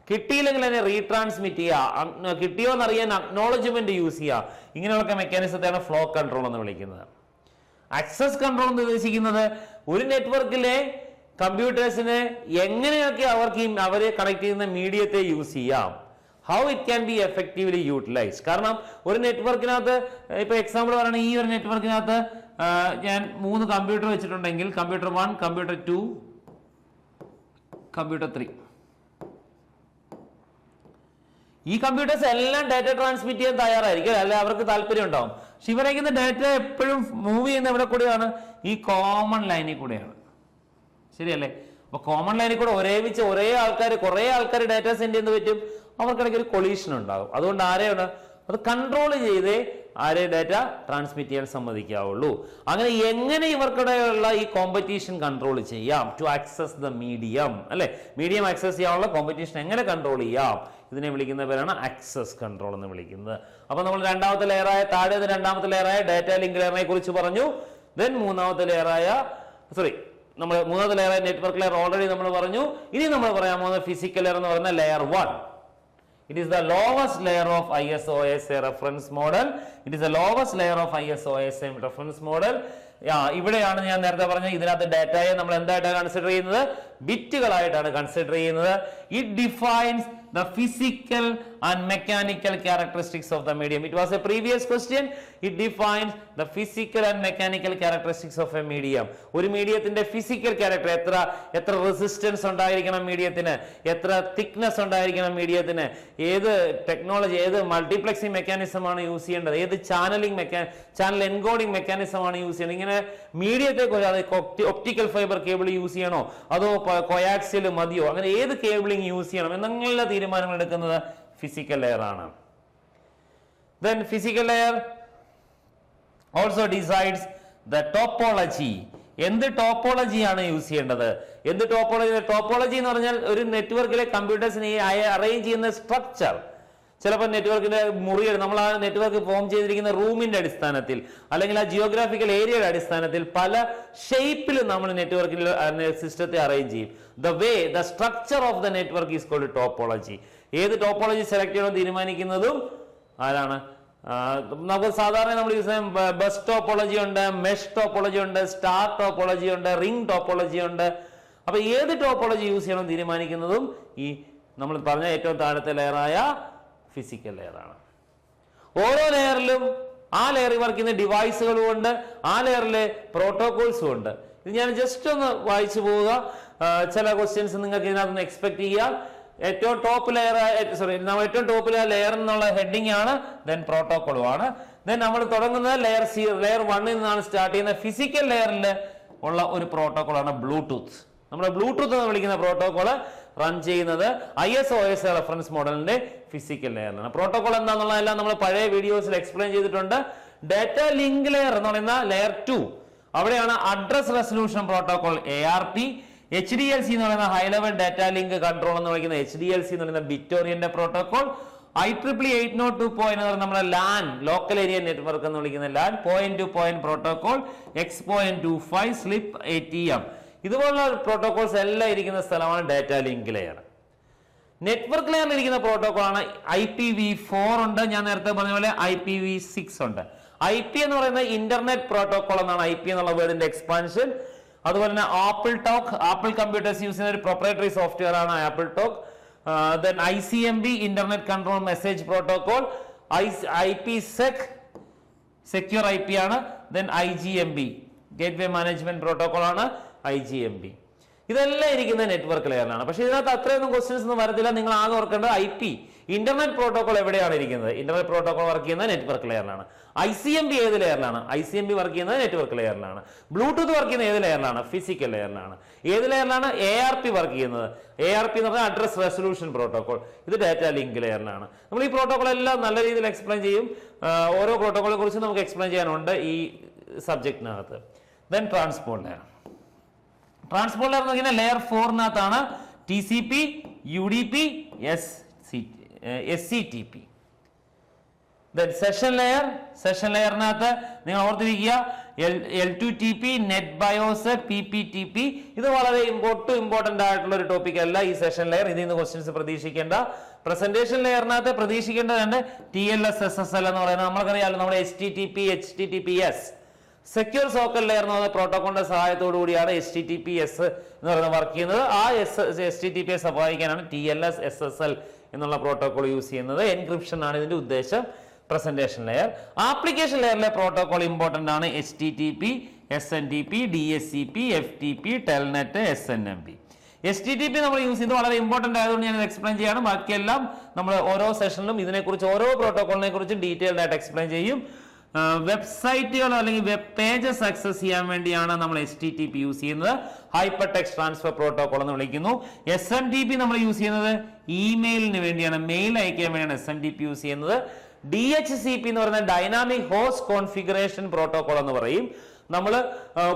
കിട്ടിയില്ലെങ്കിൽ അതിനെ റീട്രാൻസ്മിറ്റ് ചെയ്യുക. കിട്ടിയോ എന്നറിയാൻ അക്നോളജ്മെന്റ് യൂസ് ചെയ്യുക. ഇങ്ങനെയുള്ള മെക്കാനിസത്തെയാണ് ഫ്ലോ കൺട്രോൾ എന്ന് വിളിക്കുന്നത്. ആക്സസ് കൺട്രോൾ എന്ന് ഉദ്ദേശിക്കുന്നത് ഒരു നെറ്റ്വർക്കിലെ കമ്പ്യൂട്ടേഴ്സിന് എങ്ങനെയൊക്കെ അവർക്ക് അവരെ കണക്ട് ചെയ്യുന്ന മീഡിയത്തെ യൂസ് ചെയ്യാം? How it can be effectively utilise കാരണം ഒരു നെറ്റ്വർക്കിനകത്ത് ഇപ്പൊ എക്സാമ്പിൾ പറയുകയാണെങ്കിൽ ഈ ഒരു നെറ്റ്വർക്കിനകത്ത് ഞാൻ മൂന്ന് കമ്പ്യൂട്ടർ വെച്ചിട്ടുണ്ടെങ്കിൽ computer one computer two computer three ഈ കമ്പ്യൂട്ടേഴ്സ് എല്ലാം ഡാറ്റ ട്രാൻസ്മിറ്റ് ചെയ്യാൻ തയ്യാറായിരിക്കും. അല്ലെ? അവർക്ക് താല്പര്യം ഉണ്ടാവും. പക്ഷെ ഇവരേക്കുന്ന ഡാറ്റ എപ്പോഴും മൂവ് ചെയ്യുന്ന എവിടെ കൂടെയാണ്? ഈ കോമൺ ലൈനിൽ കൂടെയാണ്. ശരിയല്ലേ? അപ്പൊ കോമൺ ലൈനിൽ കൂടെ ഒരേ വെച്ച് ഒരേ ആൾക്കാർ കുറെ ആൾക്കാർ ഡാറ്റ സെൻഡ് ചെയ്യുന്ന പറ്റും. അവർക്കിടയ്ക്ക് ഒരു കൊളീഷൻ ഉണ്ടാകും. അതുകൊണ്ട് ആരെയാണ്? അത് കൺട്രോൾ ചെയ്തേ ആരെ ഡാറ്റ ട്രാൻസ്മിറ്റ് ചെയ്യാൻ സമ്മതിക്കാവുള്ളൂ. അങ്ങനെ എങ്ങനെ ഇവർക്കിടയിലുള്ള ഈ കോമ്പറ്റീഷൻ കൺട്രോൾ ചെയ്യാം? ടു ആക്സസ് ദ മീഡിയം അല്ലെ? മീഡിയം ആക്സസ് ചെയ്യാനുള്ള കോമ്പറ്റീഷൻ എങ്ങനെ കൺട്രോൾ ചെയ്യാം? ഇതിനെ വിളിക്കുന്ന പേരാണ് ആക്സസ് കൺട്രോൾ എന്ന് വിളിക്കുന്നത്. അപ്പൊ നമ്മൾ രണ്ടാമത്തെ ലെയറായ താഴെ രണ്ടാമത്തെ ലെയറായ ഡാറ്റ ലിങ്ക് ലെയറിനെ കുറിച്ച് പറഞ്ഞു. ദെൻ മൂന്നാമത്തെ ലെയറായ സോറി നമ്മൾ മൂന്നാമത്തെ ലെയർ നെറ്റ്വർക്ക് ലെയർ ഓൾറെഡി നമ്മൾ പറഞ്ഞു. ഇനി നമ്മൾ പറയാൻ പോകുന്നത് ഫിസിക്കൽ ലെയർ എന്ന് പറയുന്ന layer one it is the lowest layer of I S O S A reference model it reference the lowest layer of I S O S M reference ആ, ഇവിടെയാണ് ഞാൻ നേരത്തെ പറഞ്ഞ ഇതിനകത്ത് ഡാറ്റയെ നമ്മൾ എന്തായിട്ടാണ് കൺസിഡർ ചെയ്യുന്നത്? ബിറ്റുകളായിട്ടാണ് കൺസിഡർ ചെയ്യുന്നത്. It defines the physical and mechanical characteristics of the medium. It was a previous question. It defines the physical and mechanical characteristics of a medium. ഒരു മീഡിയത്തിന്റെ ഫിസിക്കൽ ക്യാരക്ടർ എത്ര എത്ര റെസിസ്റ്റൻസ് ഉണ്ടായിരിക്കണം മീഡിയത്തിന് എത്ര തിക്നെസ് ഉണ്ടായിരിക്കണം മീഡിയത്തിന് ഏത് ടെക്നോളജി ഏത് മൾട്ടിപ്ലക്സിംഗ് മെക്കാനിസം ആണ് യൂസ് ചെയ്യേണ്ടത്? ഏത് ചാനലിംഗ് മെക്കാ ചാനൽ എൻകോഡിംഗ് മെക്കാനിസം ആണ് യൂസ് ചെയ്യേണ്ടത്? ഇങ്ങനെ മീഡിയത്തെ കുറിച്ച് ഒപ്റ്റിക്കൽ ഫൈബർ കേബിൾ യൂസ് ചെയ്യണോ? അതോ കൊയാക്സിൽ മതിയോ? അങ്ങനെ ഏത് കേബിളിംഗ് യൂസ് ചെയ്യണം? എന്നുള്ള തീരുമാനങ്ങൾ എടുക്കുന്നത് ഫിസിക്കൽ ലെയർ ആണ്. Then physical layer also decides the topology എന്ത് ടോപ്പോളജിയാണ് യൂസ് ചെയ്യേണ്ടത്? എന്ത് ടോപ്പോളജി ടോപ്പോളജി എന്ന് പറഞ്ഞാൽ ഒരു നെറ്റ്വർക്കിലെ കമ്പ്യൂട്ടേഴ്സിനെ അറേഞ്ച് ചെയ്യുന്ന സ്ട്രക്ചർ ചിലപ്പോൾ നെറ്റ്വർക്കിന്റെ മുറി നമ്മൾ ആ നെറ്റ്വർക്ക് ഫോം ചെയ്തിരിക്കുന്ന റൂമിന്റെ അടിസ്ഥാനത്തിൽ അല്ലെങ്കിൽ ആ ജിയോഗ്രാഫിക്കൽ ഏരിയയുടെ അടിസ്ഥാനത്തിൽ പല ഷേപ്പിൽ നമ്മൾ നെറ്റ്വർക്കിൽ സിസ്റ്റത്തെ അറേഞ്ച് ചെയ്യും. The way the structure of the network is called topology ഏത് ടോപ്പോളജി സെലക്ട് ചെയ്യണം തീരുമാനിക്കുന്നതും ആരാണ്? നമുക്ക് സാധാരണ നമ്മൾ യൂസ് ചെയ്യാം ബസ് ടോപ്പോളജി ഉണ്ട് മെഷ് ടോപ്പോളജി ഉണ്ട് സ്റ്റാർ ടോപ്പോളജി ഉണ്ട് റിംഗ് ടോപ്പോളജി ഉണ്ട്. അപ്പൊ ഏത് ടോപ്പോളജി യൂസ് ചെയ്യണം തീരുമാനിക്കുന്നതും ഈ നമ്മൾ പറഞ്ഞ ഏറ്റവും താഴത്തെ ലെയറായ ഫിസിക്കൽ ലെയറാണ്. ഓരോ ലെയറിലും ആ ലെയറിൽ വർക്ക് ചെയ്യുന്ന ഡിവൈസുകളും ഉണ്ട് ആ ലെയറിലെ പ്രോട്ടോകോൾസും ഉണ്ട്. ഇത് ഞാൻ ജസ്റ്റ് ഒന്ന് വായിച്ചു പോവുക. ചില ക്വസ്റ്റ്യൻസ് നിങ്ങൾക്ക് ഇതിനകത്ത് എക്സ്പെക്ട് ചെയ്യാം. ഏറ്റവും ടോപ്പ് ലെയർ സോറി നമ്മൾ ഏറ്റവും ടോപ്പിലെ ലെയർ എന്നുള്ള ഹെഡിങ് ആണ് ദെൻ പ്രോട്ടോകോളും ആണ്. ദെൻ നമ്മൾ തുടങ്ങുന്നത് ലെയർ സി ലെയർ വണ്ണിൽ നിന്നാണ് സ്റ്റാർട്ട് ചെയ്യുന്ന ഫിസിക്കൽ ലെയറിൽ ഉള്ള ഒരു പ്രോട്ടോകോൾ ആണ് ബ്ലൂടൂത്ത് നമ്മുടെ ബ്ലൂടൂത്ത് എന്ന് വിളിക്കുന്ന പ്രോട്ടോകോൾ റൺ ചെയ്യുന്നത് I S O S reference മോഡലിന്റെ ഫിസിക്കൽ ലെയറിലാണ് പ്രോട്ടോകോൾ എന്താണെന്നുള്ളതെല്ലാം നമ്മൾ പഴയ വീഡിയോസിൽ എക്സ്പ്ലെയിൻ ചെയ്തിട്ടുണ്ട്. ഡാറ്റ ലിങ്ക് ലെയർ എന്ന് പറയുന്ന ലെയർ ടു അവിടെയാണ് address resolution protocol A R P H D L C എന്ന് പറയുന്ന high level data link control എന്ന് വിളിക്കുന്ന എച്ച് ഡി എൽ സി എന്ന് പറയുന്ന ബിറ്റോറിയന്റെ protocol I triple eight nought two point എന്ന് നമ്മുടെ ലാൻ ലോക്കൽ ഏരിയ നെറ്റ്വർക്ക് എന്ന് വിളിക്കുന്ന LAN point to point protocol X point two five SLIP A T M ഇതുപോലുള്ള protocols എല്ലാം ഇരിക്കുന്ന സ്ഥലമാണ് ഡാറ്റ ലിങ്ക് ലെയർ നെറ്റ്വർക്ക് ലെയറിൽ ഇരിക്കുന്ന പ്രോട്ടോകോൾ ആണ് ഐ പി വി ഫോർ ഉണ്ട്. ഞാൻ നേരത്തെ പറഞ്ഞ പോലെ ഐ പി വി സിക്സ് ഉണ്ട്. ഐ പി എന്ന് പറയുന്ന ഇന്റർനെറ്റ് പ്രോട്ടോകോൾ എന്നാണ് ഐ പി എന്നുള്ള വേർഡിന്റെ എക്സ്പാൻഷൻ അതുപോലെ തന്നെ apple talk Apple computers use ചെയ്യുന്ന ഒരു പ്രൊപ്പറേറ്ററി സോഫ്റ്റ്വെയർ ആണ് AppleTalk then I C M B internet control message protocol I I P sec secure I P ആണ്. Then I G M B gateway management protocol ആണ് I G M B ഇതെല്ലാം ഇരിക്കുന്ന network ലെയറിലാണ് പക്ഷേ ഇതിനകത്ത് അത്രയൊന്നും questions ഒന്നും വരത്തില്ല. നിങ്ങൾ ആകെ ഓർക്കേണ്ടത് ഐ പി ഇന്റർനെറ്റ് പ്രോട്ടോകോൾ എവിടെയാണ് ഇരിക്കുന്നത്? ഇന്റർനെറ്റ് പ്രോട്ടോകോൾ വർക്ക് ചെയ്യുന്ന നെറ്റ്വർക്ക് ലെയറിലാണ് ഐ സി എം ബി ഏത് ലെയറിലാണ്? I C M B work ചെയ്യുന്നത് നെറ്റ്വർക്ക് ലെയറിലാണ്. ബ്ലൂടൂത്ത് വർക്ക് ചെയ്യുന്നത് ഏത് ലെയറിലാണ്? ഫിസിക്കൽ ലെയറിലാണ്. ഏത് ലെയറിലാണ്? എ ആർ പി വർക്ക് ചെയ്യുന്നത്. എ ആർ പി എന്ന് പറഞ്ഞാൽ അഡ്രസ് റെസൊല്യൂഷൻ പ്രോട്ടോകോൾ ഇത് ഡാറ്റ ലിങ്ക് ലെയറിലാണ്. നമ്മൾ ഈ പ്രോട്ടോകോൾ എല്ലാം നല്ല രീതിയിൽ എക്സ്പ്ലെയിൻ ചെയ്യും. ഓരോ പ്രോട്ടോകോളെ കുറിച്ച് നമുക്ക് എക്സ്പ്ലെയിൻ ചെയ്യാനുണ്ട് ഈ സബ്ജക്റ്റിനകത്ത് then transport layer transport layer എന്ന് പറഞ്ഞാൽ layer ഫോറിനകത്താണ് T C P U D P S C S C T P session layer session ലെയറിനകത്ത് നിങ്ങൾ ഓർത്തിരിക്കുക L two T P NetBIOS P P T P ഇത് വളരെ ഒട്ടും important ആയിട്ടുള്ള ഒരു topic അല്ല ഈ സെഷൻ ലെയർ ഇതിൽ നിന്ന് ക്വസ്റ്റ്യൻസ് പ്രതീക്ഷിക്കേണ്ട. പ്രസന്റേഷൻ ലെയറിനകത്ത് പ്രതീക്ഷിക്കേണ്ടതുണ്ട് T L S S S L എന്ന് പറയുന്നത് നമ്മൾക്കറിയാമല്ലോ നമ്മുടെ H T T P H T T P S secure socket layer എന്ന് പറയുന്ന പ്രോട്ടോകോളിന്റെ സഹായത്തോടു കൂടിയാണ് H T T P S എന്ന് പറയുന്നത് വർക്ക് ചെയ്യുന്നത്. ആ S S T T P S സഹായിക്കാനാണ് T L S S S L എന്നുള്ള പ്രോട്ടോകോൾ യൂസ് ചെയ്യുന്നത്. എൻക്രിപ്ഷൻ ആണ് ഇതിന്റെ ഉദ്ദേശം. പ്രസന്റേഷൻ ലെയർ ആപ്ലിക്കേഷൻ ലെയറിലെ പ്രോട്ടോകോൾ ഇമ്പോർട്ടന്റ് ആണ് H T T P S N T P D S C P F T P Telnet S N M P S T T P നമ്മൾ use ചെയ്യുന്നത് വളരെ important ആയതുകൊണ്ട് ഞാൻ explain ചെയ്യാണ്. ബാക്കിയെല്ലാം നമ്മൾ ഓരോ സെഷനിലും ഇതിനെക്കുറിച്ച് ഓരോ പ്രോട്ടോകോളിനെ കുറിച്ചും ഡീറ്റെയിൽഡ് ആയിട്ട് എക്സ്പ്ലെയിൻ ചെയ്യും. വെബ്സൈറ്റുകൾ അല്ലെങ്കിൽ വെബ് പേജസ് ആക്സസ് ചെയ്യാൻ വേണ്ടിയാണ് നമ്മൾ S T T P use ചെയ്യുന്നത്. ഹൈപ്പർ ടെക്സ്റ്റ് ട്രാൻസ്ഫർ പ്രോട്ടോകോൾ എന്ന് വിളിക്കുന്നു. എസ് എം ടി പി നമ്മൾ യൂസ് ചെയ്യുന്നത് ഇമെയിലിന് വേണ്ടിയാണ്. മെയിൽ അയക്കാൻ വേണ്ടിയാണ് S M T P use ചെയ്യുന്നത്. ഡി എച്ച് സി പി എന്ന് പറയുന്ന ഡൈനാമിക് ഹോസ്റ്റ് കോൺഫിഗറേഷൻ പ്രോട്ടോകോൾ എന്ന് പറയും. നമ്മൾ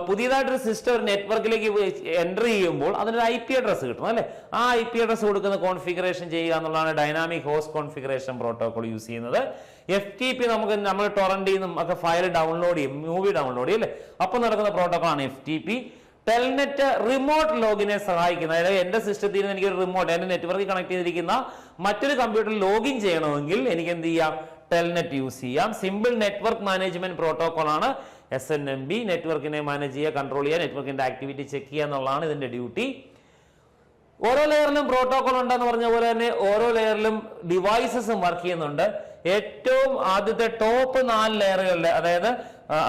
പുതിയതായിട്ടൊരു സിസ്റ്റം ഒരു നെറ്റ്വർക്കിലേക്ക് എന്റർ ചെയ്യുമ്പോൾ അതിനൊരു ഐ പി അഡ്രസ്സ് കിട്ടണം അല്ലേ? ആ ഐ പി അഡ്രസ്സ് കൊടുക്കുന്ന കോൺഫിഗറേഷൻ ചെയ്യുക എന്നുള്ളതാണ് dynamic host configuration protocol use ചെയ്യുന്നത്. എഫ് ടി പി നമുക്ക് നമ്മൾ ടൊറന്റിൽ നിന്നും ഒക്കെ ഫയൽ ഡൗൺലോഡ് ചെയ്യും മൂവി ഡൗൺലോഡ് ചെയ്യും അല്ലേ? അപ്പോൾ നടക്കുന്ന പ്രോട്ടോകോൾ ആണ് F T P Telnet remote ലോഗിനെ സഹായിക്കുന്ന അതായത് എന്റെ സിസ്റ്റത്തിൽ നിന്ന് എനിക്ക് ഒരു റിമോട്ട് എന്റെ നെറ്റ്വർക്കിൽ കണക്ട് ചെയ്തിരിക്കുന്ന മറ്റൊരു കമ്പ്യൂട്ടറിൽ ലോഗിൻ ചെയ്യണമെങ്കിൽ എനിക്ക് എന്ത് ചെയ്യാം? ടെൽനെറ്റ് യൂസ് ചെയ്യാം. സിമ്പിൾ നെറ്റ്വർക്ക് മാനേജ്മെന്റ് പ്രോട്ടോകോൾ ആണ്. എസ് എൻ എം ബി നെറ്റ്വർക്കിനെ മാനേജ് ചെയ്യുക കൺട്രോൾ ചെയ്യുക നെറ്റ്വർക്കിന്റെ ആക്ടിവിറ്റി ചെക്ക് ചെയ്യുക എന്നുള്ളതാണ് ഇതിന്റെ ഡ്യൂട്ടി ഓരോ ലെയറിലും പ്രോട്ടോകോൾ ഉണ്ടെന്ന് പറഞ്ഞ പോലെ തന്നെ ഓരോ ലെയറിലും ഡിവൈസസും വർക്ക് ചെയ്യുന്നുണ്ട്. ഏറ്റവും ആദ്യത്തെ ടോപ്പ് നാല് ലെയറുകളിൽ അതായത്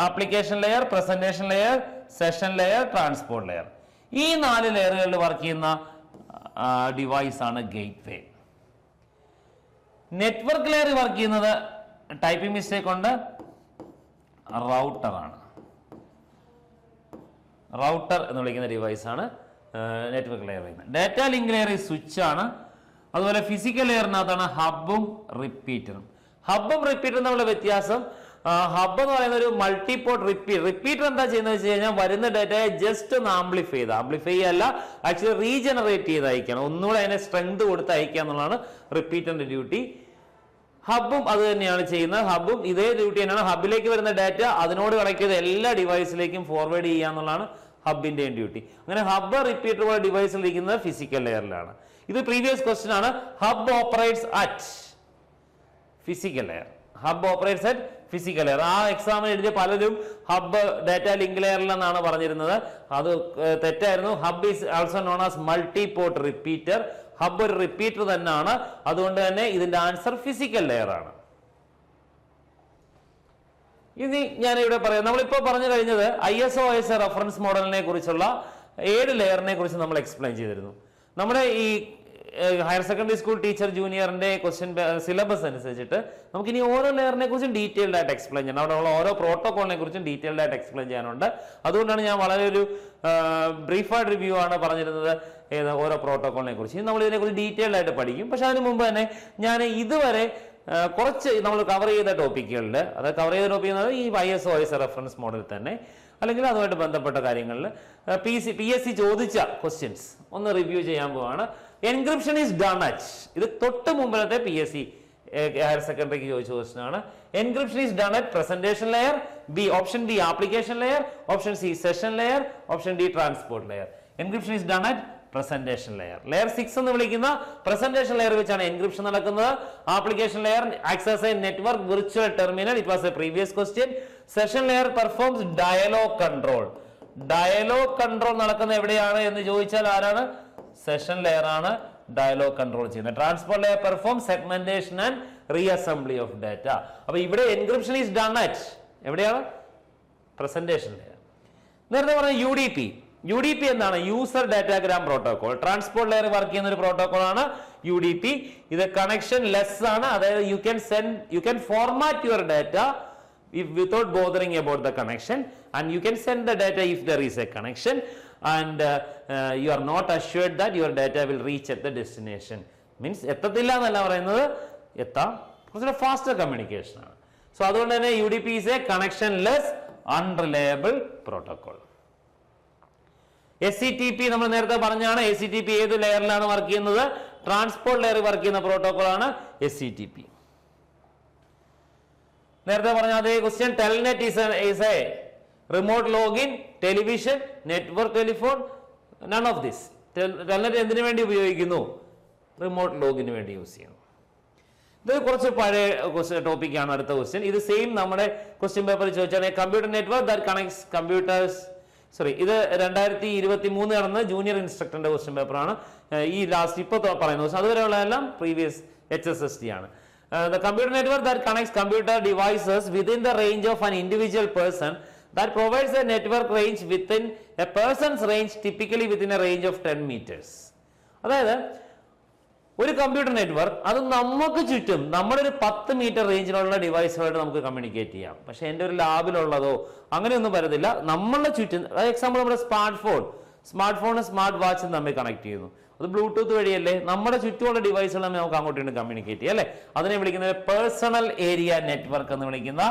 application layer presentation layer session layer transport layer ഈ നാല് ലെയറുകളിൽ വർക്ക് ചെയ്യുന്ന ഡിവൈസ് ആണ് gateway network layer work ചെയ്യുന്നത് ടൈപ്പിംഗ് മിസ്റ്റേക്ക് ഉണ്ട് റൗട്ടറാണ്. റൗട്ടർ എന്ന് വിളിക്കുന്ന ഡിവൈസ് ആണ് നെറ്റ്വർക്ക് ലെയർ ചെയ്യുന്നത്. ഡാറ്റ ലിങ്ക് ലെയർ സ്വിച്ച് ആണ്. അതുപോലെ ഫിസിക്കൽ ലെയറിനകത്താണ് ഹബും റിപ്പീറ്ററും ഹബും റിപ്പീറ്ററും തമ്മിലുള്ള വ്യത്യാസം ഹബ് എന്ന് പറയുന്ന ഒരു മൾട്ടിപോർട്ട് റിപ്പീറ്റ് റിപ്പീറ്റർ എന്താ ചെയ്യുന്നത് വെച്ച് കഴിഞ്ഞാൽ വരുന്ന ഡാറ്റയെ ജസ്റ്റ് ഒന്ന് ആംപ്ലിഫൈ ചെയ്ത്. ആംപ്ലിഫൈ അല്ല ആക്ച്വലി റീജനറേറ്റ് ചെയ്ത് അയക്കണം. ഒന്നുകൂടെ അതിനെ സ്ട്രെങ്ത് കൊടുത്ത് അയക്കുക എന്നുള്ളതാണ് റിപ്പീറ്ററിന്റെ ഡ്യൂട്ടി ഹബും അത് തന്നെയാണ് ചെയ്യുന്നത്. ഹബും ഇതേ ഡ്യൂട്ടി തന്നെയാണ്. ഹബിലേക്ക് വരുന്ന ഡാറ്റ അതിനോട് കണക്ട് ചെയ്ത എല്ലാ ഡിവൈസിലേക്കും ഫോർവേഡ് ചെയ്യുക എന്നുള്ളതാണ് ഹബിന്റെയും ഡ്യൂട്ടി അങ്ങനെ ഹബ് റിപ്പീറ്റർ പോലെ ഡിവൈസിൽ ഇരിക്കുന്നത് ഫിസിക്കൽ ലെയറിലാണ് ഇത് പ്രീവിയസ് ക്വസ്റ്റ്യൻ ആണ്. Hub operates at physical layer hub operates at physical layer ആ എക്സാമിന് എഴുതിയ പലരും ഹബ് ഡാറ്റ ലിങ്ക് ലെയറിൽ എന്നാണ് പറഞ്ഞിരുന്നത്. അത് തെറ്റായിരുന്നു. Hub is also known as multiport repeater hub ഒരു റിപ്പീറ്റർ തന്നെയാണ്. അതുകൊണ്ട് തന്നെ ഇതിന്റെ ആൻസർ ഫിസിക്കൽ ലെയർ ആണ്. ഇനി ഞാൻ ഇവിടെ പറയാം. നമ്മളിപ്പോൾ പറഞ്ഞു കഴിഞ്ഞത് I S O S reference മോഡലിനെ കുറിച്ചുള്ള ഏഴ് ലെയറിനെ കുറിച്ച് നമ്മൾ എക്സ്പ്ലെയിൻ ചെയ്തിരുന്നു. നമ്മുടെ ഈ ഹയർ സെക്കൻഡറി സ്കൂൾ ടീച്ചർ ജൂനിയറിന്റെ ക്വസ്റ്റ്യൻ സിലബസ് അനുസരിച്ചിട്ട് നമുക്ക് ഇനി ഓരോ ലെയറിനെ കുറിച്ചും ഡീറ്റെയിൽഡ് ആയിട്ട് എക്സ്പ്ലെയിൻ ചെയ്യണം. അവിടെ ഉള്ള ഓരോ പ്രോട്ടോകോളിനെ കുറിച്ചും ഡീറ്റെയിൽഡ് ആയിട്ട് എക്സ്പ്ലെയിൻ ചെയ്യാനുണ്ട്. അതുകൊണ്ടാണ് ഞാൻ വളരെ ഒരു ബ്രീഫായിട്ട് റിവ്യൂ ആണ് പറഞ്ഞിരുന്നത് ഏത് ഓരോ പ്രോട്ടോകോളിനെ കുറിച്ച്. നമ്മൾ ഇതിനെക്കുറിച്ച് ഡീറ്റെയിൽഡ് ആയിട്ട് പഠിക്കും. പക്ഷെ അതിന് മുമ്പ് തന്നെ ഞാൻ ഇതുവരെ കുറച്ച് നമ്മൾ കവർ ചെയ്ത ടോപ്പിക്കുകളിൽ അത് കവർ ചെയ്ത ടോപ്പിക് എന്ന് പറയുന്നത് ഈ I S O S reference model തന്നെ അല്ലെങ്കിൽ അതുമായിട്ട് ബന്ധപ്പെട്ട കാര്യങ്ങളിൽ P C P S C ചോദിച്ച ക്വസ്റ്റ്യൻസ് ഒന്ന് റിവ്യൂ ചെയ്യാൻ പോവാണ്. എൻക്രിപ്ഷൻ ഈസ് ഡൺ അറ്റ് ഇത് തൊട്ട് മുമ്പിലത്തെ പി എസ് സി ഹയർ സെക്കൻഡറിക്ക് ചോദിച്ച ക്വസ്റ്റിനാണ് encryption is done at presentation layer B option B application layer option C session layer option D transport layer encryption is done at presentation layer layer six എന്ന് വിളിക്കുന്ന presentation layer വെച്ചാണ് encryption നടക്കുന്നത്. Application layer access a network virtual terminal it was a previous question session layer performs dialogue control dialogue control നടക്കുന്ന എവിടെയാണ് എന്ന് ചോദിച്ചാൽ ആരാണ്? Session layer ആണ് ഡയലോഗ് കൺട്രോൾ ചെയ്യുന്നത്. Transport layer perform segmentation and reassembly of data അപ്പൊ ഇവിടെ encryption is done at എവിടെയാണ്? പ്രസന്റേഷൻ ലെയർ നേരത്തെ പറഞ്ഞ U D P U D P എന്താണ്? User datagram protocol transport layer work ചെയ്യുന്ന ഒരു പ്രോട്ടോകോൾ ആണ് യു ഡി പി ഇത് കണക്ഷൻ ലെസ് ആണ്. അതായത് you can send you can format your data without bothering about the connection and you can send the data if there is a a connection you are not you that your assured will reach data the destination means എത്തത്തില്ല എന്നല്ല പറയുന്നത് എത്താം. കുറച്ചുകൂടെ faster communication ആണ്. So അതുകൊണ്ട് തന്നെ U D P is a connectionless unreliable protocol S C T P നമ്മൾ നേരത്തെ പറഞ്ഞാണ്. എസ് സി ടി പി ഏത് ലെയറിലാണ് വർക്ക് ചെയ്യുന്നത്? ട്രാൻസ്പോർട്ട് ലെയർ വർക്ക് ചെയ്യുന്ന പ്രോട്ടോകോൾ ആണ് എസ് സി ടി പി നേരത്തെ പറഞ്ഞ അതേ question Telnet is is a remote login television network telephone none of this Telnet എന്തിനു വേണ്ടി ഉപയോഗിക്കുന്നു? റിമോട്ട് ലോഗിന് വേണ്ടി യൂസ് ചെയ്യുന്നു ഇത് കുറച്ച് പഴയ ക്വസ്റ്റ്യൻ ടോപ്പിക്കാണ് അടുത്ത ക്വസ്റ്റ്യൻ ഇത് സെയിം നമ്മുടെ ക്വസ്റ്റ്യൻ പേപ്പറിൽ ചോദിച്ചാണ് computer network that connects computers sorry ഇത് രണ്ടായിരത്തി ഇരുപത്തി മൂന്ന് നടന്ന ജൂനിയർ ഇൻസ്ട്രക്ടറിന്റെ ക്വസ്റ്റ്യൻ പേപ്പറാണ് ഈ ലാസ്റ്റ് ഇപ്പോൾ പറയുന്ന ക്വസ്റ്റ്യൻ അതുവരെയുള്ള എല്ലാം previous H S S T ആണ് the computer network that connects computer devices within the range of an individual person that provides a network range within a person's range typically within a range of 10 meters. അതായത് ഒരു computer network അത് നമുക്ക് ചുറ്റും നമ്മുടെ ഒരു പത്ത് metre റേഞ്ചിലുള്ള ഡിവൈസുമായിട്ട് നമുക്ക് communicate ചെയ്യാം. പക്ഷെ എന്റെ ഒരു ലാബിലുള്ളതോ അങ്ങനെയൊന്നും വരത്തില്ല. നമ്മളുടെ ചുറ്റും അതായത് എക്സാമ്പിൾ നമ്മുടെ സ്മാർട്ട് ഫോൺ സ്മാർട്ട് ഫോണും സ്മാർട്ട് വാച്ചും തമ്മിൽ കണക്ട് ചെയ്യുന്നു. അത് ബ്ലൂടൂത്ത് വഴിയല്ലേ നമ്മുടെ ചുറ്റുമുള്ള ഡിവൈസുകൾ നമുക്ക് അങ്ങോട്ടും കമ്മ്യൂണിക്കേറ്റ് ചെയ്യാം അല്ലേ? അതിനെ വിളിക്കുന്നത് പേഴ്സണൽ ഏരിയ നെറ്റ്വർക്ക് എന്ന് വിളിക്കുന്ന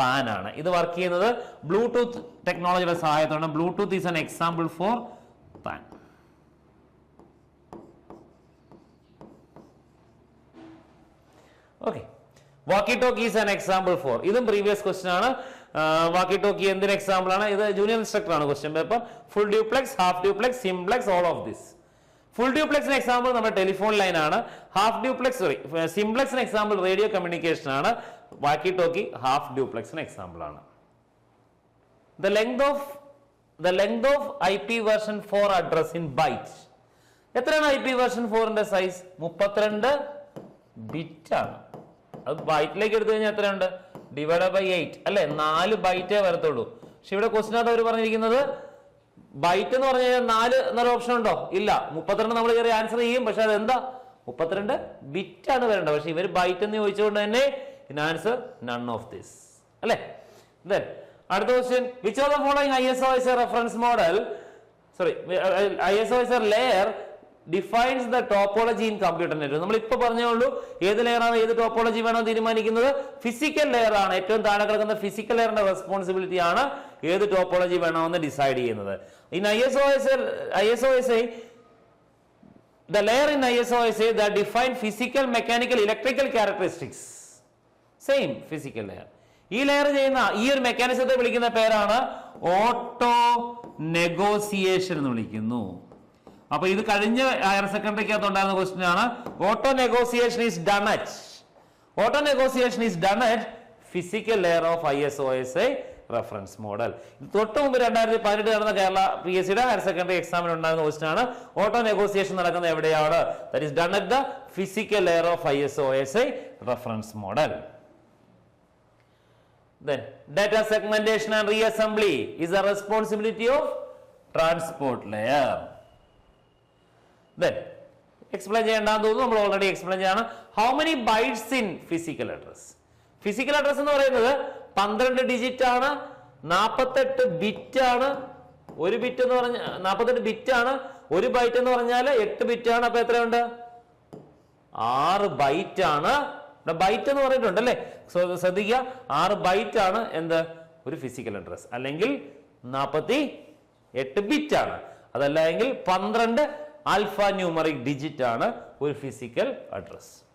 പാൻ ആണ് ഇത് വർക്ക് ചെയ്യുന്നത് ബ്ലൂടൂത്ത് ടെക്നോളജിയുടെ സഹായത്തോടെ Bluetooth is an example for PAN okay walkie talkie is an example for ഇതും പ്രീവിയസ് ക്വസ്റ്റൻ ആണ്. വാക്കി ടോക്കി എന്തിന് എക്സാമ്പിൾ ആണ്? ഇത് ജൂനിയർ ഇൻസ്ട്രക്ടർ ആണ് question paper full duplex half duplex simplex all of this full ഡ്യൂപ്ലെക്സിന് example നമ്മുടെ telephone line ആണ്. Half duplex sorry സിംപ്ലെക്സിന് example radio communication ആണ്. വാക്കി ടോക്കി ഹാഫ് ഡ്യൂപ്ലക്സിന് എക്സാമ്പിൾ ആണ്. The length of the length of I P version four address in byte എത്രയാണ് I P version ഫോറിന്റെ size മുപ്പത്തിരണ്ട് bit ആണ്. അത് ബൈറ്റിലേക്ക് എടുത്തു കഴിഞ്ഞാൽ എത്രയുണ്ട്? ഡിവൈഡ് ബൈ എയ്റ്റ് അല്ലെ? നാല് ബൈറ്റേ വരത്തുള്ളൂ. പക്ഷെ ഇവിടെ ക്വസ്റ്റിനകത്ത് അവർ പറഞ്ഞിരിക്കുന്നത് ബൈറ്റ് എന്ന് പറഞ്ഞു കഴിഞ്ഞാൽ നാല് എന്നൊരു ഓപ്ഷൻ ഉണ്ടോ? ഇല്ല. മുപ്പത്തിരണ്ട് നമ്മൾ കയറി ആൻസർ ചെയ്യും. പക്ഷെ അത് എന്താ മുപ്പത്തിരണ്ട് ബിറ്റ് ആണ് വരേണ്ടത്. പക്ഷെ ഇവർ ബൈറ്റ് എന്ന് ചോദിച്ചുകൊണ്ട് തന്നെ in answer none of this അല്ലേ? ദെൻ അടുത്ത question which of the following I S O S A reference model sorry I S O S layer defines the topology in computer net നമ്മൾ ഇപ്പൊ പറഞ്ഞേ ഏത് ലെയറാണ് ഏത് ടോപ്പോളജി വേണം തീരുമാനിക്കുന്നത്? Physical layer ആണ്. ഏറ്റവും താഴെ കിടക്കുന്ന ഫിസിക്കൽ ലെയറിന്റെ റെസ്പോൺസിബിലിറ്റി ആണ് ഏത് ടോപ്പോളജി വേണമെന്ന് ഡിസൈഡ് ചെയ്യുന്നത്. In I S O S I S O S I the layer in I S O S I the define physical mechanical electrical characteristics. Same physical layer ഈ layer ചെയ്യുന്ന ഈ ഒരു മെക്കാനിസത്തെ വിളിക്കുന്ന പേരാണ് ഓട്ടോ നെഗോസിയേഷൻ എന്ന് വിളിക്കുന്നു. അപ്പൊ ഇത് കഴിഞ്ഞ ഹയർ സെക്കൻഡറിക്കകത്ത് ഉണ്ടായിരുന്ന ക്വസ്റ്റ്യൻ ആണ്. Auto negotiation is done at auto negotiation is done at physical layer of I S O S I reference model തൊട്ട് മുമ്പ് രണ്ടായിരത്തി പതിനെട്ട് നടന്ന കേരള പി എസ് സിയുടെ ഹയർ സെക്കൻഡറി എക്സാമിൽ ഉണ്ടായിരുന്ന ക്വസ്റ്റൻ ആണ്. ഓട്ടോ നെഗോസിയേഷൻ നടക്കുന്നത് എവിടെയാണ്? That is done at the physical layer of I S O S I reference model Then data segmentation and reassembly is a responsibility of transport layer. Then explain ചെയ്യേണ്ടെന്ന് തോന്നുന്നു. നമ്മൾ already explain ചെയ്യാണ് how many bytes in physical address physical address എന്ന് പറയുന്നത് പന്ത്രണ്ട് digit ആണ് നാൽപ്പത്തെട്ട് bit ആണ് ഒരു ബിറ്റ് എന്ന് പറഞ്ഞ നാൽപ്പത്തെട്ട് ബിറ്റ് ആണ് ഒരു ബൈറ്റ് എന്ന് പറഞ്ഞാൽ എട്ട് ബിറ്റ് ആണ്. അപ്പൊ എത്രയുണ്ട്? ആറ് ബൈറ്റ് ആണ്. ബൈറ്റ് എന്ന് പറഞ്ഞിട്ടുണ്ട് അല്ലേ ശ്രദ്ധിക്കുക. ആറ് ബൈറ്റ് ആണ് എന്ത്? ഒരു ഫിസിക്കൽ അഡ്രസ് അല്ലെങ്കിൽ നാൽപ്പത്തി എട്ട് ബിറ്റ് ആണ്. അതല്ല എങ്കിൽ പന്ത്രണ്ട് ആൽഫ ന്യൂമറിക് ഡിജിറ്റ് ആണ് ഒരു ഫിസിക്കൽ അഡ്രസ്